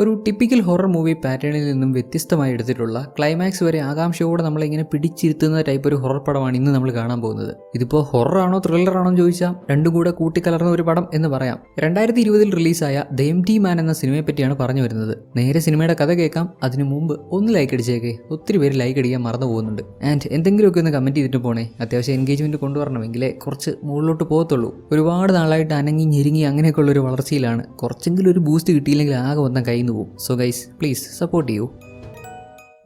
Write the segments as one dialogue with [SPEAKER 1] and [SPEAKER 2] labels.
[SPEAKER 1] ഒരു typical horror movie പാറ്റേണിൽ നിന്നും വ്യത്യസ്തമായി എടുത്തിട്ടുള്ള ക്ലൈമാക്സ് വരെ ആകാംക്ഷയോടെ നമ്മളിങ്ങനെ പിടിച്ചിരുത്തുന്ന ടൈപ്പ് ഒരു ഹൊറർ പടമാണ് ഇന്ന് നമ്മൾ കാണാൻ പോകുന്നത്. ഇതിപ്പോൾ ഹൊറർ ആണോ ത്രില്ലർ ആണോ ചോദിച്ചാൽ രണ്ടും കൂടെ കൂട്ടിക്കലർന്ന ഒരു പടം എന്ന് പറയാം. രണ്ടായിരത്തി ഇരുപതിൽ റിലീസായ ദ ടി മാൻ എന്ന സിനിമയെ പറ്റിയാണ് പറഞ്ഞു വരുന്നത്. നേരെ സിനിമയുടെ കഥ കേൾക്കാം. അതിനു മുമ്പ് ഒന്ന് ലൈക്ക് അടിച്ചേക്കെ. ഒത്തിരി പേര് ലൈക്ക് അടിക്കാൻ മറന്നു പോകുന്നുണ്ട്. ആൻഡ് എന്തെങ്കിലുമൊക്കെ ഒന്ന് കമന്റ് ചെയ്തിട്ട് പോണേ. അത്യാവശ്യം എൻഗേജ്മെന്റ് കൊണ്ടുവരണമെങ്കിലേ കുറച്ച് മുകളിലോട്ട് പോകത്തുള്ളൂ. ഒരുപാട് നാളായിട്ട് അനങ്ങി ഞെരുങ്ങി അങ്ങനെയൊക്കെയുള്ള ഒരു വളർച്ചയിലാണ്. കുറച്ചെങ്കിലും ഒരു ബൂസ്റ്റ് കിട്ടിയില്ലെങ്കിൽ ആകെ വന്ന കയ്യിൽ നിന്ന് പോകും സോ ഗൈസ് പ്ലീസ് സപ്പോർട്ട് ചെയ്യൂ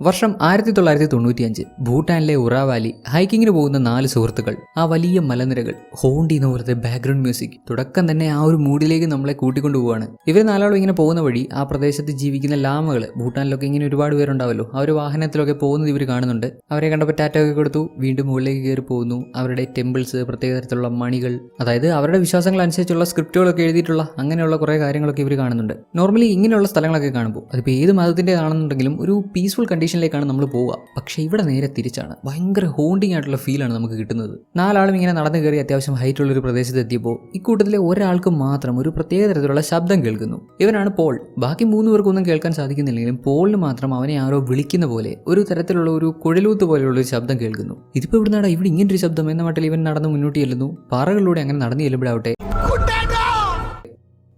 [SPEAKER 1] വർഷം ആയിരത്തി തൊള്ളായിരത്തി തൊണ്ണൂറ്റിയഞ്ച് ഭൂട്ടാനിലെ ഉറാവാലി ഹൈക്കിങ്ങിന് പോകുന്ന നാല് സുഹൃത്തുക്കൾ ആ വലിയ മലനിരകൾ ഹോണ്ടി എന്ന പോലത്തെ ബാക്ക്ഗ്രൗണ്ട് മ്യൂസിക് തുടക്കം തന്നെ ആ ഒരു മൂഡിലേക്ക് നമ്മളെ കൂട്ടിക്കൊണ്ടു പോവാണ്. ഇവർ നാലാളും ഇങ്ങനെ പോകുന്ന വഴി ആ പ്രദേശത്ത് ജീവിക്കുന്ന ലാമകൾ ഭൂട്ടാനിലൊക്കെ ഇങ്ങനെ ഒരുപാട് പേരുണ്ടാവല്ലോ ആ ഒരു വാഹനത്തിലൊക്കെ പോകുന്നത് ഇവർ കാണുന്നുണ്ട്. അവരെ കണ്ടപ്പോൾ ടാറ്റ ഒക്കെ കൊടുത്തു വീണ്ടും മുകളിലേക്ക് കയറി പോകുന്നു. അവരുടെ ടെമ്പിൾസ് പ്രത്യേക തരത്തിലുള്ള മണികൾ അതായത് അവരുടെ വിശ്വാസങ്ങൾ അനുസരിച്ചുള്ള സ്ക്രിപ്റ്റുകളൊക്കെ എഴുതിയിട്ടുള്ള അങ്ങനെയുള്ള കുറേ കാര്യങ്ങളൊക്കെ ഇവർ കാണുന്നുണ്ട്. നോർമലി ഇങ്ങനെയുള്ള സ്ഥലങ്ങളൊക്കെ കാണുമ്പോൾ അതിപ്പോൾ ഏത് മതത്തിന്റെതാണെന്നുണ്ടെങ്കിലും ഒരു പീസ്ഫുൾ കണ്ടീഷനിലേക്കാണ് നമ്മൾ പോവുക. പക്ഷേ ഇവിടെ നേരെ തിരിച്ചാണ്. ഭയങ്കര ഹോണ്ടിങ് ആയിട്ടുള്ള ഫീലാണ് നമുക്ക് കിട്ടുന്നത്. നാലാളും ഇങ്ങനെ നടന്നു കയറി അത്യാവശ്യം ഹൈറ്റ് ഉള്ള ഒരു പ്രദേശത്ത് എത്തിയപ്പോൾ ഇക്കൂട്ടത്തിലെ ഒരാൾക്ക് മാത്രം ഒരു പ്രത്യേക തരത്തിലുള്ള ശബ്ദം കേൾക്കുന്നു. ഇവനാണ് പോൾ. ബാക്കി മൂന്ന് പേർക്കൊന്നും കേൾക്കാൻ സാധിക്കുന്നില്ലെങ്കിലും പോളിന് മാത്രം അവനെ ആരോ വിളിക്കുന്ന പോലെ ഒരു തരത്തിലുള്ള ഒരു കുഴലൂത്ത് പോലെയുള്ള ഒരു ശബ്ദം കേൾക്കുന്നു. ഇതിപ്പോ ഇവിടെ നടാ ഇവിടെ ഇങ്ങനൊരു ശബ്ദം? എന്ന മട്ടിൽ ഇവൻ നടന്ന് മുന്നോട്ട് ചെല്ലുന്നു. പാറകളിലൂടെ അങ്ങനെ നടന്നു ചെല്ലുമ്പോഴാവട്ടെ.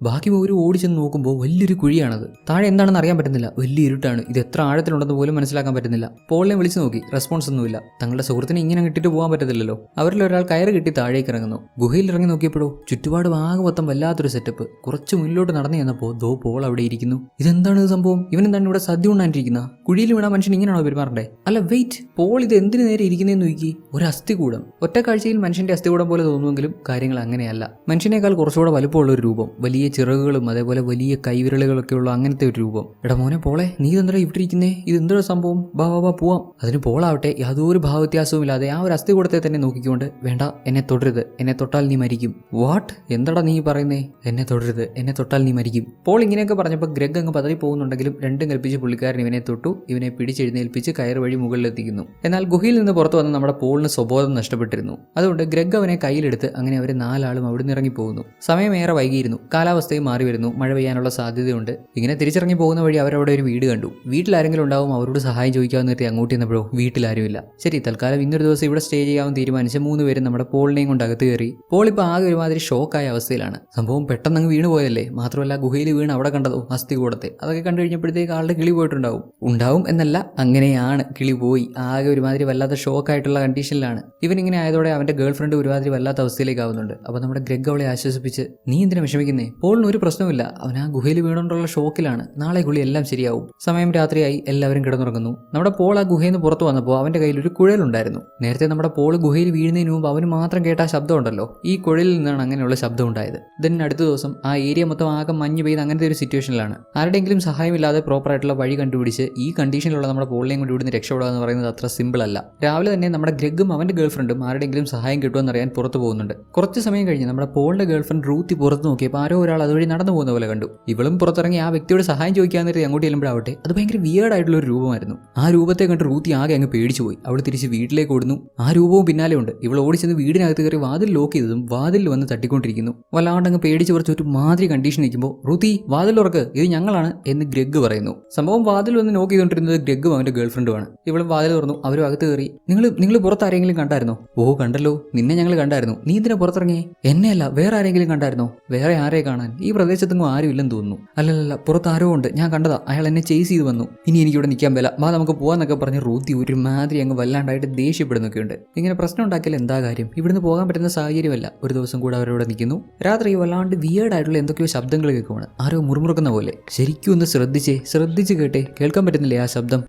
[SPEAKER 1] ബാക്കി പോവർ ഓടി ചെന്ന് നോക്കുമ്പോൾ വലിയൊരു കുഴിയാണത്. താഴെ എന്താണെന്ന് അറിയാൻ പറ്റുന്നില്ല. വലിയ ഇരുട്ടാണ്. ഇത് എത്ര ആഴത്തിലുണ്ടെന്ന് പോലും മനസ്സിലാക്കാൻ പറ്റുന്നില്ല. പോളിനെ വിളിച്ചു നോക്കി. റെസ്പോൺസ് ഒന്നുമില്ല. തങ്ങളുടെ സുഹൃത്തിനെ ഇങ്ങനെ കിട്ടിയിട്ട് പോകാൻ പറ്റത്തില്ലല്ലോ. അവരിൽ ഒരാൾ കയറ് കിട്ടി താഴേക്ക് ഇറങ്ങുന്നു. ഗുഹയിൽ ഇറങ്ങി നോക്കിയപ്പോഴോ ചുറ്റുപാട് ആകെ മൊത്തം വല്ലാത്തൊരു സെറ്റപ്പ് കുറച്ച് മുന്നിലോട്ട് നടന്നു ചെന്നപ്പോൾ ദോ പോൾ അവിടെ ഇരിക്കുന്നു. ഇതെന്താണ് ഇത് സംഭവം? ഇവനെന്താണ് ഇവിടെ സദ്യ ഉണ്ടാണ്ടിരിക്കുന്ന കുഴിയിൽ വീണ മനുഷ്യൻ ഇങ്ങനെയാണോ പെരുമാറണ്ടേ? അല്ല വെയിറ്റ് പോൾ ഇത് എന്തിനു നേരെ ഇരിക്കുന്നതെന്ന് നോക്കി. ഒരു അസ്ഥികൂടം. ഒറ്റ കാഴ്ചയിൽ മനുഷ്യന്റെ അസ്ഥികൂടം പോലെ തോന്നുമെങ്കിലും കാര്യങ്ങൾ അങ്ങനെയല്ല. മനുഷ്യനേക്കാൾ കുറച്ചുകൂടെ വലുപ്പമുള്ള ഒരു രൂപം. വലിയ ചിറകുകളും അതേപോലെ വലിയ കൈവിരലുകളൊക്കെ ഉള്ള അങ്ങനത്തെ ഒരു രൂപം. എടാ മോനെ പോളെ നീ എന്താ ഇവിടെ ഇരിക്കുന്നേ ഇത് എന്തൊരു സംഭവം? ബാ ബാ ബാ പോവാം. അതിന് പോളാവട്ടെ യാതൊരു ഭാവവ്യത്യാസവും ഇല്ലാതെ ആ ഒരു അസ്ഥി കൂടത്തെ തന്നെ നോക്കിക്കൊണ്ട് വേണ്ട എന്നെ തുടരുത് എന്നെ തൊട്ടാൽ നീ മരിക്കും. വാട്ട് എന്താടാ നീ പറയുന്നേ? എന്നെ തൊടരുത് എന്നെ തൊട്ടാൽ നീ മരിക്കും. പോൾ ഇങ്ങനെയൊക്കെ പറഞ്ഞപ്പോൾ ഗ്രഗ് അങ്ങ് പതറി പോകുന്നുണ്ടെങ്കിലും രണ്ടും കൽപ്പിച്ച് പുള്ളിക്കാരൻ ഇവനെ തൊട്ടു ഇവനെ പിടിച്ചെഴുന്നേൽപ്പിച്ച് കയർ വഴി മുകളിലെത്തിക്കുന്നു. എന്നാൽ ഗുഹയിൽ നിന്ന് പുറത്തു വന്ന് നമ്മുടെ പോളിന് സ്വബോധം നഷ്ടപ്പെട്ടിരുന്നു. അതുകൊണ്ട് ഗ്രഗ് അവനെ കയ്യിലെടുത്ത് അങ്ങനെ അവരെ നാലാളും അവിടെ നിന്ന് ഇറങ്ങി പോകുന്നു സമയമേറെ വൈകിയിരുന്നു കാലാവസ്ഥയും മാറി വരുന്നു. മഴ പെയ്യാനുള്ള സാധ്യതയുണ്ട്. ഇങ്ങനെ തിരിച്ചിറങ്ങി പോകുന്ന വഴി അവരവിടെ ഒരു വീട് കണ്ടു. വീട്ടിലാരെങ്കിലും ഉണ്ടാവും അവരോട് സഹായം ചോദിക്കാമെന്ന് നിർത്തി അങ്ങോട്ട് ചെന്നപ്പോഴോ വീട്ടിലാരുമില്ല. ശരി തൽക്കാലം ഇന്നൊരു ദിവസം ഇവിടെ സ്റ്റേ ചെയ്യാമെന്ന് തീരുമാനിച്ച മൂന്ന് പേരും നമ്മുടെ പോളിനെയും കൊണ്ട് അകത്ത് കയറി. പോൾ ഇപ്പോൾ ആകെ ഒരുമാതിരി ഷോക്കായ അവസ്ഥയിലാണ്. സംഭവം പെട്ടെന്ന് അങ്ങ് വീണ് പോയല്ലേ മാത്രമല്ല ഗുഹയിൽ വീണ് അവിടെ കണ്ടതോ? അസ്ഥി കൂടത്തെ. അതൊക്കെ കണ്ടു കഴിഞ്ഞപ്പോഴത്തേക്ക് ആളുടെ കിളി പോയിട്ടുണ്ടാവും. ഉണ്ടാവും എന്നല്ല അങ്ങനെയാണ്. കിളി പോയി. ആകെ ഒരുമാതിരി വല്ലാത്ത ഷോക്കായിട്ടുള്ള കണ്ടീഷനിലാണ്. ഇവൻ ഇങ്ങനെ ആയതോടെ അവന്റെ ഗേൾ ഫ്രണ്ട് ഒരുമാതിരി വല്ലാത്ത അവസ്ഥയിലേക്ക് ആവുന്നുണ്ട്. അപ്പോൾ നമ്മുടെ ഗ്രഗ് അവളെ ആശ്വസിപ്പിച്ച് നീ എന്തിനാ വിഷമിക്കുന്നേ? പോളിന് ഒരു പ്രശ്നമില്ല അവൻ ആ ഗുഹയിൽ വീണുകൊണ്ടുള്ള ഷോക്കിലാണ്. നാളെ ഗുളി എല്ലാം ശരിയാവും. സമയം രാത്രിയായി എല്ലാവരും കിടന്നുറങ്ങുന്നു. നമ്മുടെ പോൾ ആ ഗുഹയിൽ നിന്ന് പുറത്തു വന്നപ്പോൾ അവന്റെ കയ്യിൽ ഒരു കുഴലുണ്ടായിരുന്നു. നേരത്തെ നമ്മുടെ പോൾ ഗുഹയിൽ വീഴുന്നതിന് മുമ്പ് അവന് മാത്രം കേട്ട ആ ശബ്ദം ഉണ്ടല്ലോ ഈ കുഴലിൽ നിന്നാണ് അങ്ങനെയുള്ള ശബ്ദം ഉണ്ടായത് ദെൻ അടുത്ത ദിവസം ആ ഏരിയ മൊത്തം ആകെ മഞ്ഞ് പെയ്ത് അങ്ങനത്തെ ഒരു സിറ്റുവേഷനിലാണ് ആരുടെയെങ്കിലും സഹായമില്ലാതെ പ്രോപ്പറായിട്ടുള്ള വഴി കണ്ടുപിടിച്ച് ഈ കണ്ടീഷനിലുള്ള നമ്മുടെ പോളിനെയും കൊണ്ട് ഇവിടുന്ന് രക്ഷപ്പെടുക എന്ന് പറയുന്നത് അത്ര സിമ്പിൾ അല്ല. രാവിലെ തന്നെ നമ്മുടെ ഗ്രഗും അവന്റെ ഗേൾഫ്രണ്ടും ആരുടെയെങ്കിലും സഹായം കിട്ടുമെന്ന് അറിയാൻ പുറത്തു പോകുന്നുണ്ട്. കുറച്ച് സമയം കഴിഞ്ഞ് നമ്മുടെ പോളിന്റെ ഗേൾഫ്രണ്ട് റൂത്തി പുറത്ത് നോക്കിയപ്പോൾ ആരോ ഒരാൾ അതുവഴി നടന്നു പോകുന്ന പോലെ കണ്ടു. ഇവളും പുറത്തിറങ്ങി ആ വ്യക്തിയോട് സഹായം ചോദിക്കാൻ നേരത്തെ അങ്ങോട്ട് ചെല്ലുമ്പോഴാവട്ടെ അത് ഭയങ്കര വിയേർഡ് ആയിട്ടുള്ള ഒരു രൂപമായിരുന്നു. ആ രൂപത്തെ കണ്ട് റൂത്തി ആകെ അങ്ങ് പേടിച്ചു പോയി അവൾ തിരിച്ച് വീട്ടിലേക്ക് ഓടുന്നു. ആ രൂപവും പിന്നാലെ ഉണ്ട്. ഇവൾ ഓടിച്ചെന്ന് വീടിനകത്ത് കയറി വാതിൽ ലോക്ക് ചെയ്തതും വാതിൽ വന്ന് തട്ടിക്കൊണ്ടിരിക്കുന്നു. വല്ലാണ്ട് അങ്ങ് പേടിച്ച് കുറച്ച് ഒരു മാതിരി കണ്ടീഷൻ നിൽക്കുമ്പോൾ റൂത്തി വാതിൽ ഉറക്ക് ഇത് ഞങ്ങളാണ് എന്ന് ഗ്രഗ് പറയുന്നു. സംഭവം വാതിൽ വന്ന് നോക്ക് ചെയ്തുകൊണ്ടിരുന്നത് ഗ്രഗും അവന്റെ ഗേൾ ഫ്രണ്ടുമാണ് ഇവളും വാതിൽ തുറന്നു. അവരും അകത്ത് കയറി നിങ്ങൾ നിങ്ങൾ പുറത്ത് ആരെങ്കിലും കണ്ടായിരുന്നോ? ഓ കണ്ടല്ലോ. നിന്നെ ഞങ്ങൾ കണ്ടായിരുന്നു. നീ ഇതിനെ പുറത്തിറങ്ങിയേ? എന്നെയല്ല വേറെ ആരെങ്കിലും കണ്ടായിരുന്നോ? വേറെ ആരെ ഈ പ്രദേശത്തെങ്ങും ആരുമില്ലെന്ന് തോന്നുന്നു. അല്ലല്ല പുറത്ത് ആരോ ഉണ്ട്. ഞാൻ കണ്ടതാ അയാൾ എന്നെ ചേസ് ചെയ്ത് വന്നു. ഇനി എനിക്കിവിടെ നിൽക്കാൻ വില വാ നമുക്ക് പോകാന്നൊക്കെ പറഞ്ഞ് റൂത്തി ഒരുമാതിരി അങ്ങ് വല്ലാണ്ടായിട്ട് ദേഷ്യപ്പെടുന്നൊക്കെയുണ്ട്. ഇങ്ങനെ പ്രശ്നം ഉണ്ടാക്കിയാൽ എന്താ കാര്യം? ഇവിടുന്ന് പോകാൻ പറ്റുന്ന സാഹചര്യമല്ല. ഒരു ദിവസം കൂടെ അവരോട് നിൽക്കുന്നു. രാത്രി വല്ലാണ്ട് വിയേർഡ് ആയിട്ടുള്ള എന്തൊക്കെയോ ശബ്ദങ്ങൾ കേൾക്കുവാണ്. ആരോ മുറുമുറുക്കുന്ന പോലെ. ശരിക്കും ഒന്ന് ശ്രദ്ധിച്ചേ ശ്രദ്ധിച്ച് കേട്ടെ. കേൾക്കാൻ പറ്റുന്നില്ലേ ആ ശബ്ദം?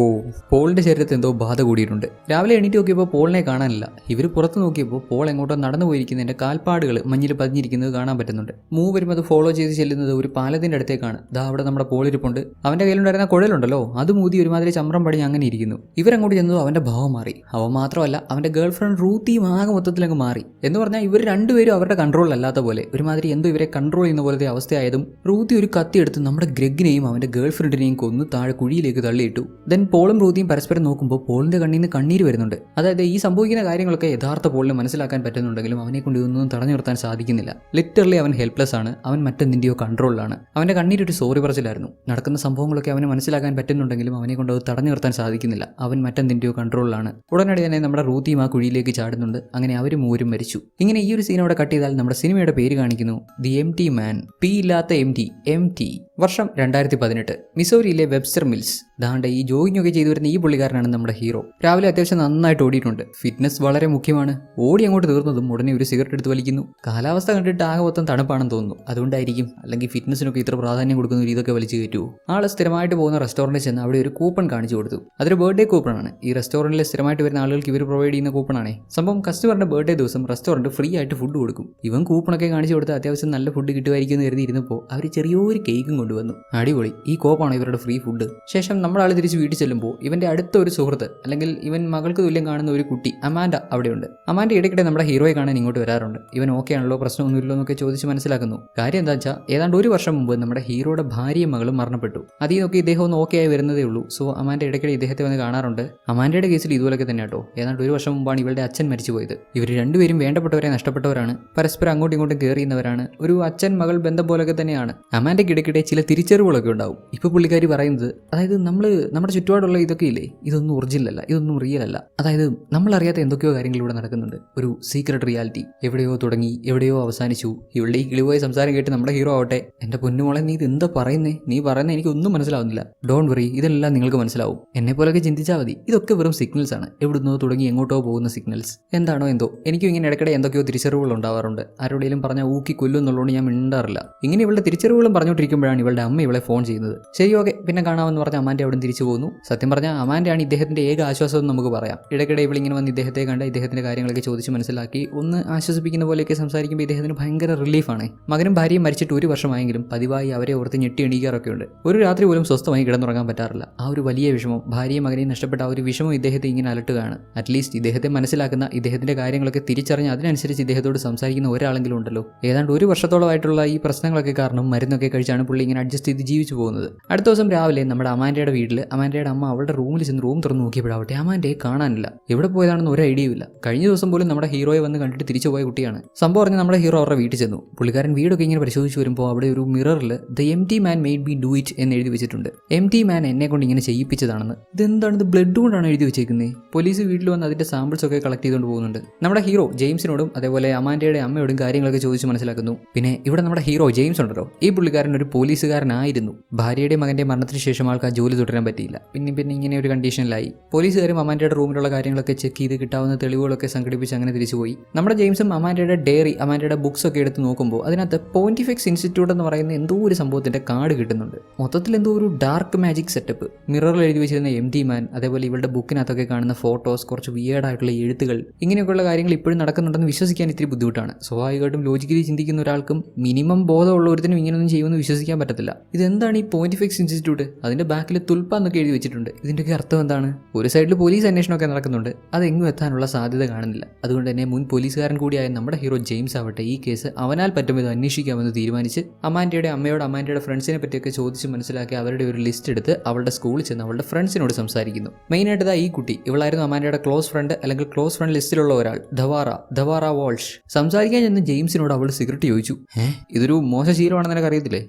[SPEAKER 1] ഓ പോളിന്റെ ശരീരത്തിൽ എന്തോ ബാധ കൂടിയിട്ടുണ്ട്. രാവിലെ എണീറ്റ് നോക്കിയപ്പോൾ പോളിനെ കാണാനില്ല. ഇവർ പുറത്ത് നോക്കിയപ്പോൾ പോൾ എങ്ങോട്ടോ നടന്നു പോയിരിക്കുന്നതിന്റെ കാൽപ്പാടുകൾ മഞ്ഞിൽ പതിഞ്ഞിരിക്കുന്നത് കാണാൻ പറ്റുന്നുണ്ട്. മൂവരും അത് ഫോളോ ചെയ്ത് ചെല്ലുന്നത് ഒരു പാലത്തിന്റെ അടുത്തേക്കാണ്. ദാ അവിടെ നമ്മുടെ പോളിരിപ്പുണ്ട് അവന്റെ കയ്യിലുണ്ടായിരുന്ന കുഴലുണ്ടല്ലോ. അത് മൂതി ഒരുമാതിരി ചമ്രം പടിഞ്ഞ് അങ്ങനെ ഇരിക്കുന്നു. ഇവരങ്ങോട്ട് ചെന്നതോ അവന്റെ ഭാവം മാറി. അവ മാത്രമല്ല അവന്റെ ഗേൾ ഫ്രണ്ട് റൂത്തിയും ആകെ മൊത്തത്തിൽ അങ്ങ് മാറി. എന്ന് പറഞ്ഞാൽ ഇവർ രണ്ടുപേരും അവരുടെ കൺട്രോളിലല്ലാത്ത പോലെ. ഒരുമാതിരി എന്തോ ഇവരെ കൺട്രോൾ ചെയ്യുന്ന പോലത്തെ അവസ്ഥയായതും റൂത്തി ഒരു കത്തി എടുത്ത് നമ്മുടെ ഗ്രഗിനെയും അവന്റെ ഗേൾ ഫ്രണ്ടിനെയും കൊന്ന് താഴെ കുഴിയിലേക്ക് തള്ളിയിട്ടു. ദെൻ പോളും റൂത്തിയും രൂതിയും പരസ്പരം നോക്കുമ്പോൾ പോളിന്റെ കണ്ണിൽ നിന്ന് കണ്ണീര് വരുന്നുണ്ട്. അതായത് ഈ സംഭവിക്കുന്ന കാര്യങ്ങളൊക്കെ യഥാർത്ഥ പോളിന് മനസ്സിലാക്കാൻ പറ്റുന്നുണ്ടെങ്കിലും അവനെ കൊണ്ട് ഇതൊന്നും തടഞ്ഞു നിർത്താൻ സാധിക്കുന്നില്ല. ലിറ്ററലി അവൻ ഹെൽപ്ലെസ് ആണ്. അവൻ മറ്റെന്തിന്റെയോ കൺട്രോളിലാണ് അവന്റെ കണ്ണീര് ഒരു സോറി പറച്ചിലായിരുന്നു. നടക്കുന്ന സംഭവങ്ങളൊക്കെ അവന് മനസ്സിലാക്കാൻ പറ്റുന്നുണ്ടെങ്കിലും അവനെ കൊണ്ട് അത് തടഞ്ഞു നിർത്താൻ സാധിക്കുന്നില്ല. അവൻ മറ്റെന്തിന്റെയോ കൺട്രോളിലാണ് ഉടനടി തന്നെ നമ്മുടെ റൂത്തിയും ആ കുഴിയിലേക്ക് ചാടുന്നുണ്ട്. അങ്ങനെ അവർ മൂരും മരിച്ചു. ഇങ്ങനെ ഈ ഒരു അവിടെ കട്ട് ചെയ്താൽ നമ്മുടെ സിനിമയുടെ പേര് കാണിക്കുന്നു. The M T man P ഇല്ലാത്ത എം ടി എം ടി വർഷം രണ്ടായിരത്തി പതിനെട്ട്. മിസോറിയിലെ വെബ്സ്റ്റർ മിൽസ് ദാണ്ട ഈ ജോഗിങ് ഒക്കെ ചെയ്തു വരുന്ന ഈ പുള്ളിക്കാരനാണ് നമ്മുടെ ഹീറോ. രാവിലെ അത്യാവശ്യം നന്നായിട്ട് ഓടിയിട്ടുണ്ട്. ഫിറ്റ്നസ് വളരെ മുഖ്യമാണ്. ഓടി അങ്ങോട്ട് തീർന്നതും ഉടനെ ഒരു സിഗരറ്റ് എടുത്ത് വലിക്കുന്നു. കാലാവസ്ഥ കണ്ടിട്ട് ആകെ മൊത്തം തണുപ്പാണെന്ന് തോന്നുന്നു. അതുകൊണ്ടായിരിക്കും അല്ലെങ്കിൽ ഫിറ്റ്നസിനൊക്കെ ഇത്ര പ്രാധാന്യം കൊടുക്കുന്ന ഒരു ഇതൊക്കെ വലിച്ചു കയറ്റുമോ ആൾ സ്ഥിരമായിട്ട് പോകുന്ന റെസ്റ്റോറന്റിൽ ചെന്ന് അവിടെ ഒരു കൂപ്പൺ കാണിച്ചു കൊടുത്തു. അതൊരു ബർത്ത്ഡേ കൂപ്പണാണ്. ഈ റെസ്റ്റോറന്റിൽ സ്ഥിരമായിട്ട് വരുന്ന ആളുകൾക്ക് ഇവർ പ്രൊവൈഡ് ചെയ്യുന്ന കൂപ്പണാണേ. സംഭവം കസ്റ്റമറിന്റെ ബർത്ത്ഡേ ദിവസം റെസ്റ്റോറന്റ് ഫ്രീ ആയിട്ട് ഫുഡ് കൊടുക്കും. ഇവൻ കൂപ്പണൊക്കെ കാണിച്ചു കൊടുത്ത് അത്യാവശ്യം നല്ല ഫുഡ് കിട്ടുമായിരിക്കും എന്ന് കരുതിയിരുന്നപ്പോൾ അവർ ചെറിയൊരു കേക്കും കൊണ്ടുവന്നു. അടിപൊളി. ഈ കോപ്പാണ് ഇവരുടെ ഫ്രീ ഫുഡ്? ശേഷം നമ്മൾ ആൾ തിരിച്ച് വീട്ടിൽ ചെല്ലുമ്പോൾ ഇവന്റെ അടുത്ത ഒരു സുഹൃത്ത് അല്ലെങ്കിൽ ഇവൻ മകൾക്ക് തുല്യം കാണുന്ന ഒരു കുട്ടി അമാൻഡ അവിടെയുണ്ട്. അമാൻഡ ഇടയ്ക്കിടെ നമ്മുടെ ഹീറോയെ കാണാൻ ഇങ്ങോട്ട് വരാറുണ്ട്. ഇവൻ ഓക്കെ ആണല്ലോ പ്രശ്നമൊന്നുമില്ലോ എന്നൊക്കെ ചോദിച്ച് മനസ്സിലാക്കുന്നു. കാര്യം എന്താ വെച്ചാൽ ഏതാണ്ട് ഒരു വർഷം മുമ്പ് നമ്മുടെ ഹീറോയുടെ ഭാര്യയും മകളും മരണപ്പെട്ടു. അതിൽ നിന്നൊക്കെ ഇദ്ദേഹം ഒന്ന് ഓക്കെ ആയി വരുന്നതേ ഉള്ളൂ. സോ അമാന്റെ ഇടയ്ക്കിടെ ഇദ്ദേഹത്തെ വന്ന് കാണാറുണ്ട്. അമാൻഡയുടെ കേസിൽ ഇതുപോലൊക്കെ തന്നെ കേട്ടോ ഏതാണ്ട് ഒരു വർഷം മുമ്പാണ് ഇവളുടെ അച്ഛൻ മരിച്ചു പോയത്. ഇവർ രണ്ടുപേരും വേണ്ടപ്പെട്ടവരെ നഷ്ടപ്പെട്ടവരാണ്. പരസ്പരം അങ്ങോട്ടും ഇങ്ങോട്ടും കയറിയുന്നവരാണ് ഒരു അച്ഛൻ മകൾ ബന്ധം പോലൊക്കെ തന്നെയാണ്. അമാൻഡയ്ക്ക് ഇടയ്ക്കിടെ ചില തിരിച്ചറിവുകളൊക്കെ ഉണ്ടാവും. ഇപ്പോൾ പുള്ളിക്കാരി പറയുന്നത് അതായത് നമ്മൾ നമ്മുടെ ചുറ്റുപാടുള്ള ഇതൊക്കെ ഇല്ലേ? ഇതൊന്നും ഒറിജിനൽ അല്ല. ഇതൊന്നും റിയൽ അല്ല. അതായത് നമ്മളറിയാത്ത എന്തൊക്കെയോ ഇവിടെ നടക്കുന്നുണ്ട്. ഒരു സീക്രട്ട് റിയാലിറ്റി എവിടെയോ തുടങ്ങി എവിടെയോ അവസാനിച്ചു. ഇവളുടെ ഈ കിളിപോയ സംസാരം കേട്ട് നമ്മുടെ ഹീറോ ആവട്ടെ. എന്റെ പൊന്നുമോളെ നീ ഇത് എന്താ പറയുന്നേ? നീ പറയുന്നത് എനിക്ക് ഒന്നും മനസ്സിലാവുന്നില്ല. ഡോൺ വറി ഇതെല്ലാം നിങ്ങൾക്ക് മനസ്സിലാവും. എന്നെ പോലൊക്കെ ചിന്തിച്ചാൽ മതി. ഇതൊക്കെ വെറും സിഗ്നൽസ് ആണ്. എവിടുന്നോ തുടങ്ങി എങ്ങോട്ടോ പോകുന്ന സിഗ്നൽസ് എന്താണോ എന്തോ. എനിക്കും ഇങ്ങനെ ഇടയ്ക്കിടെ എന്തൊക്കെയോ തിരിച്ചറിവുകൾ ഉണ്ടാവാറുണ്ട്. ആരോടെങ്കിലും പറഞ്ഞാൽ ഊക്കി കൊല്ലും എന്നുള്ളതുകൊണ്ട് ഞാൻ മിണ്ടാറില്ല. ഇങ്ങനെ ഇവളുടെ തിരിച്ചറിവുകളും പറഞ്ഞുകൊണ്ടിരിക്കുമ്പോഴാണ് ഇവളുടെ അമ്മ ഇവളെ ഫോൺ ചെയ്യുന്നത്. ശരി ഓക്കെ പിന്നെ കാണാമെന്ന് പറഞ്ഞ അമ്മാന്റെ അവിടെ തിരിച്ചു പോകുന്നു സത്യം പറഞ്ഞാൽ അമാന്റെയാണ് ഇദ്ദേഹത്തിന്റെ ഏക ആശ്വാസം നമുക്ക് പറയാം. ഇടയ്ക്കിടെ ഇവളിങ്ങനെ വന്ന് ഇദ്ദേഹത്തെ കണ്ട് ഇദ്ദേഹത്തിന്റെ കാര്യങ്ങളൊക്കെ ചോദിച്ച് മനസ്സിലാക്കി ഒന്ന് ആശ്വസിപ്പിക്കുന്ന പോലെയൊക്കെ സംസാരിക്കുമ്പോൾ ഇദ്ദേഹത്തിന് ഭയങ്കര റിലീഫാണ്. മകനും ഭാര്യയും മരിച്ചിട്ട് ഒരു വർഷമായെങ്കിലും പതിവായി അവരെ ഓർത്ത് ഞെട്ടി എണീക്കാറൊക്കെ ഉണ്ട് ഒരു രാത്രി പോലും സ്വസ്ഥമായി കിടന്നുറങ്ങാൻ പറ്റാറില്ല. ആ ഒരു വലിയ വിഷമം ഭാര്യയും മകനെയും നഷ്ടപ്പെട്ട ആ ഒരു വിഷമം ഇദ്ദേഹത്തെ ഇങ്ങനെ അലട്ടുകയാണ്. അറ്റ്ലീസ്റ്റ് ഇദ്ദേഹത്തെ മനസ്സിലാക്കുന്ന ഇദ്ദേഹത്തിന്റെ കാര്യങ്ങളൊക്കെ തിരിച്ചറിഞ്ഞ് അതിനനുസരിച്ച് ഇദ്ദേഹത്തോട് സംസാരിക്കുന്ന ഒരാളെങ്കിലും ഉണ്ടല്ലോ. ഏതാണ്ട് ഒരു വർഷത്തോളമായിട്ടുള്ള ഈ പ്രശ്നങ്ങളൊക്കെ കാരണം മരുന്നൊക്കെ കഴിച്ചാണ് പുള്ളി ഇങ്ങനെ അഡ്ജസ്റ്റ് ചെയ്ത് ജീവിച്ചു പോകുന്നത്. അടുത്ത ദിവസം രാവിലെ നമ്മുടെ അമാന്റെയുടെ വീട്ടിൽ അമാൻഡയുടെ അമ്മ അവളുടെ റൂമിൽ ചെന്ന് റൂം തുറന്ന് നോക്കിയപ്പോഴാവട്ടെ അമാൻഡയെ കാണാനില്ല. എവിടെ പോയതാണെന്ന് ഒരു ഐഡിയ ഇല്ല. കഴിഞ്ഞ ദിവസം പോലും നമ്മുടെ ഹീറോയെ വന്ന് കണ്ടിട്ട് തിരിച്ചു പോയ കുട്ടിയാണ്. സംഭവം പറഞ്ഞ് നമ്മുടെ ഹീറോ അവരുടെ വീട്ടിൽ ചെന്നു. പുള്ളിക്കാരൻ വീടൊക്കെ ഇങ്ങനെ പരിശോധിച്ച് വരുമ്പോൾ അവിടെ ഒരു മിററിൽ the M T man made be do it എന്ന് എഴുതി വെച്ചിട്ടുണ്ട്. എം ടി മാൻ എന്നെ കൊണ്ട് ഇങ്ങനെ ചെയ്യിപ്പിച്ചതാണെന്ന്. ഇതെന്താണ്? ഇത് ബ്ലഡ് കൊണ്ടാണ് എഴുതി വെച്ചേക്കുന്നത് പോലീസ് വീട്ടിൽ വന്ന് അതിന്റെ സാമ്പിൾസ് ഒക്കെ കളക്ട് ചെയ്തുകൊണ്ട് പോകുന്നുണ്ട്. നമ്മുടെ ഹീറോ ജെയിംസിനോടും അതേപോലെ അമാൻഡയുടെ അമ്മയോടും കാര്യങ്ങളൊക്കെ ചോദിച്ച് മനസ്സിലാക്കുന്നു. പിന്നെ ഇവിടെ നമ്മുടെ ഹീറോ ജെയിംസ് ഉണ്ടല്ലോ. ഈ പുള്ളിക്കാരൻ ഒരു പോലീസുകാരനായിരുന്നു. ഭാര്യയുടെ മകന്റെ മരണത്തിന് ശേഷം ആൾക്ക് ആ ജോലി തുടരാൻ പറ്റിയില്ല. പിന്നെ പിന്നെ ഇങ്ങനെ ഒരു കണ്ടീഷനിലായി. പോലീസുകാരും അമാൻഡയുടെ റൂമിലുള്ള കാര്യങ്ങളൊക്കെ ചെക്ക് ചെയ്ത് കിട്ടാവുന്ന തെളിവുകളൊക്കെ സംഘടിപ്പിച്ച് അങ്ങനെ തിരിച്ചുപോയി. നമ്മുടെ ജെയിംസും അമാൻഡയുടെ ഡയറി അമാൻഡയുടെ ബുക്സ് ഒക്കെ എടുത്ത് നോക്കുമ്പോൾ അതിനകത്ത് പോയിന്റിഫിക്സ് ഇൻസ്റ്റിറ്റ്യൂട്ട് എന്ന് പറയുന്ന എന്തോ ഒരു സംഭവത്തിന്റെ കാർഡ് കിട്ടുന്നുണ്ട്. മൊത്തത്തിൽ എന്തോ ഒരു ഡാർക്ക് മാജിക് സെറ്റപ്പ്. മിററിൽ എഴുതി വെച്ചിരുന്ന എം ഡി മാൻ അതേപോലെ ഇവളുടെ ബുക്കിനകത്തൊക്കെ കാണുന്ന ഫോട്ടോസ് കുറച്ച് വിയേഡായിട്ടുള്ള എഴുത്തുകൾ ഇങ്ങനെയൊക്കെയുള്ള കാര്യങ്ങൾ ഇപ്പോഴും നടക്കുന്നുണ്ടെന്ന് വിശ്വസിക്കാൻ ഇത്തിരി ബുദ്ധിമുട്ടാണ്. സ്വാഭാവികമായിട്ടും ലോജിക്കലി ചിന്തിക്കുന്ന ഒരാൾക്കും മിനിമം ബോധമുള്ള ഒരുത്തിനും ഇങ്ങനെയൊന്നും ചെയ്യുമെന്ന് വിശ്വസിക്കാൻ പറ്റത്തില്ല. ഇതെന്താണ് ഈ പോയിന്റിഫിക്സ് ഇൻസ്റ്റിറ്റ്യൂട്ട്? അതിന്റെ ബാക്കിൽ തുൽപ്പ എന്നൊക്കെ എഴുതി വെച്ചിട്ടുണ്ട്. ഇതിന്റെയൊക്കെ അർത്ഥം എന്താണ്? ഒരു സൈഡിൽ പോലീസ് അന്വേഷണമൊക്കെ നടക്കുന്നുണ്ട്. അതെങ്ങും എത്താനുള്ള സാധ്യത കാണുന്നില്ല. അതുകൊണ്ട് തന്നെ മുൻ പോലീസുകാരൻ കൂടിയായ നമ്മുടെ ഹീറോ ജെയിംസ് ആവട്ടെ ഈ കേസ് അവനാൽ പറ്റും ഇത് അന്വേഷിക്കാമെന്ന് തീരുമാനിച്ച് അമാന്റെയുടെ അമ്മയോട് അമാന്റെയുടെ ഫ്രണ്ട്സിനെ പറ്റിയൊക്കെ ചോദിച്ച് മനസ്സിലാക്കി അവരുടെ ഒരു ലിസ്റ്റ് എടുത്ത് അവളുടെ സ്കൂളിൽ ചെന്ന് അവളുടെ ഫ്രണ്ട്സിനോട് സംസാരിക്കുന്നു. മെയിനായിട്ട് ഇതാ ഈ കുട്ടി. ഇവളായിരുന്നു അമാന്റെയുടെ ക്ലോസ് ഫ്രണ്ട് അല്ലെങ്കിൽ ക്ലോസ് ഫ്രണ്ട് ലിസ്റ്റിലുള്ള ഒരാൾ. ധവാറ ധവാറ വാൾഷ്. സംസാരിക്കാൻ ചെന്ന് ജെയിംസിനോട് അവൾ സിഗരറ്റ് ചോദിച്ചു. ഏഹ് ഇതൊരു മോശ ശീലമാണെന്ന് നിനക്ക് അറിയത്തില്ലേ.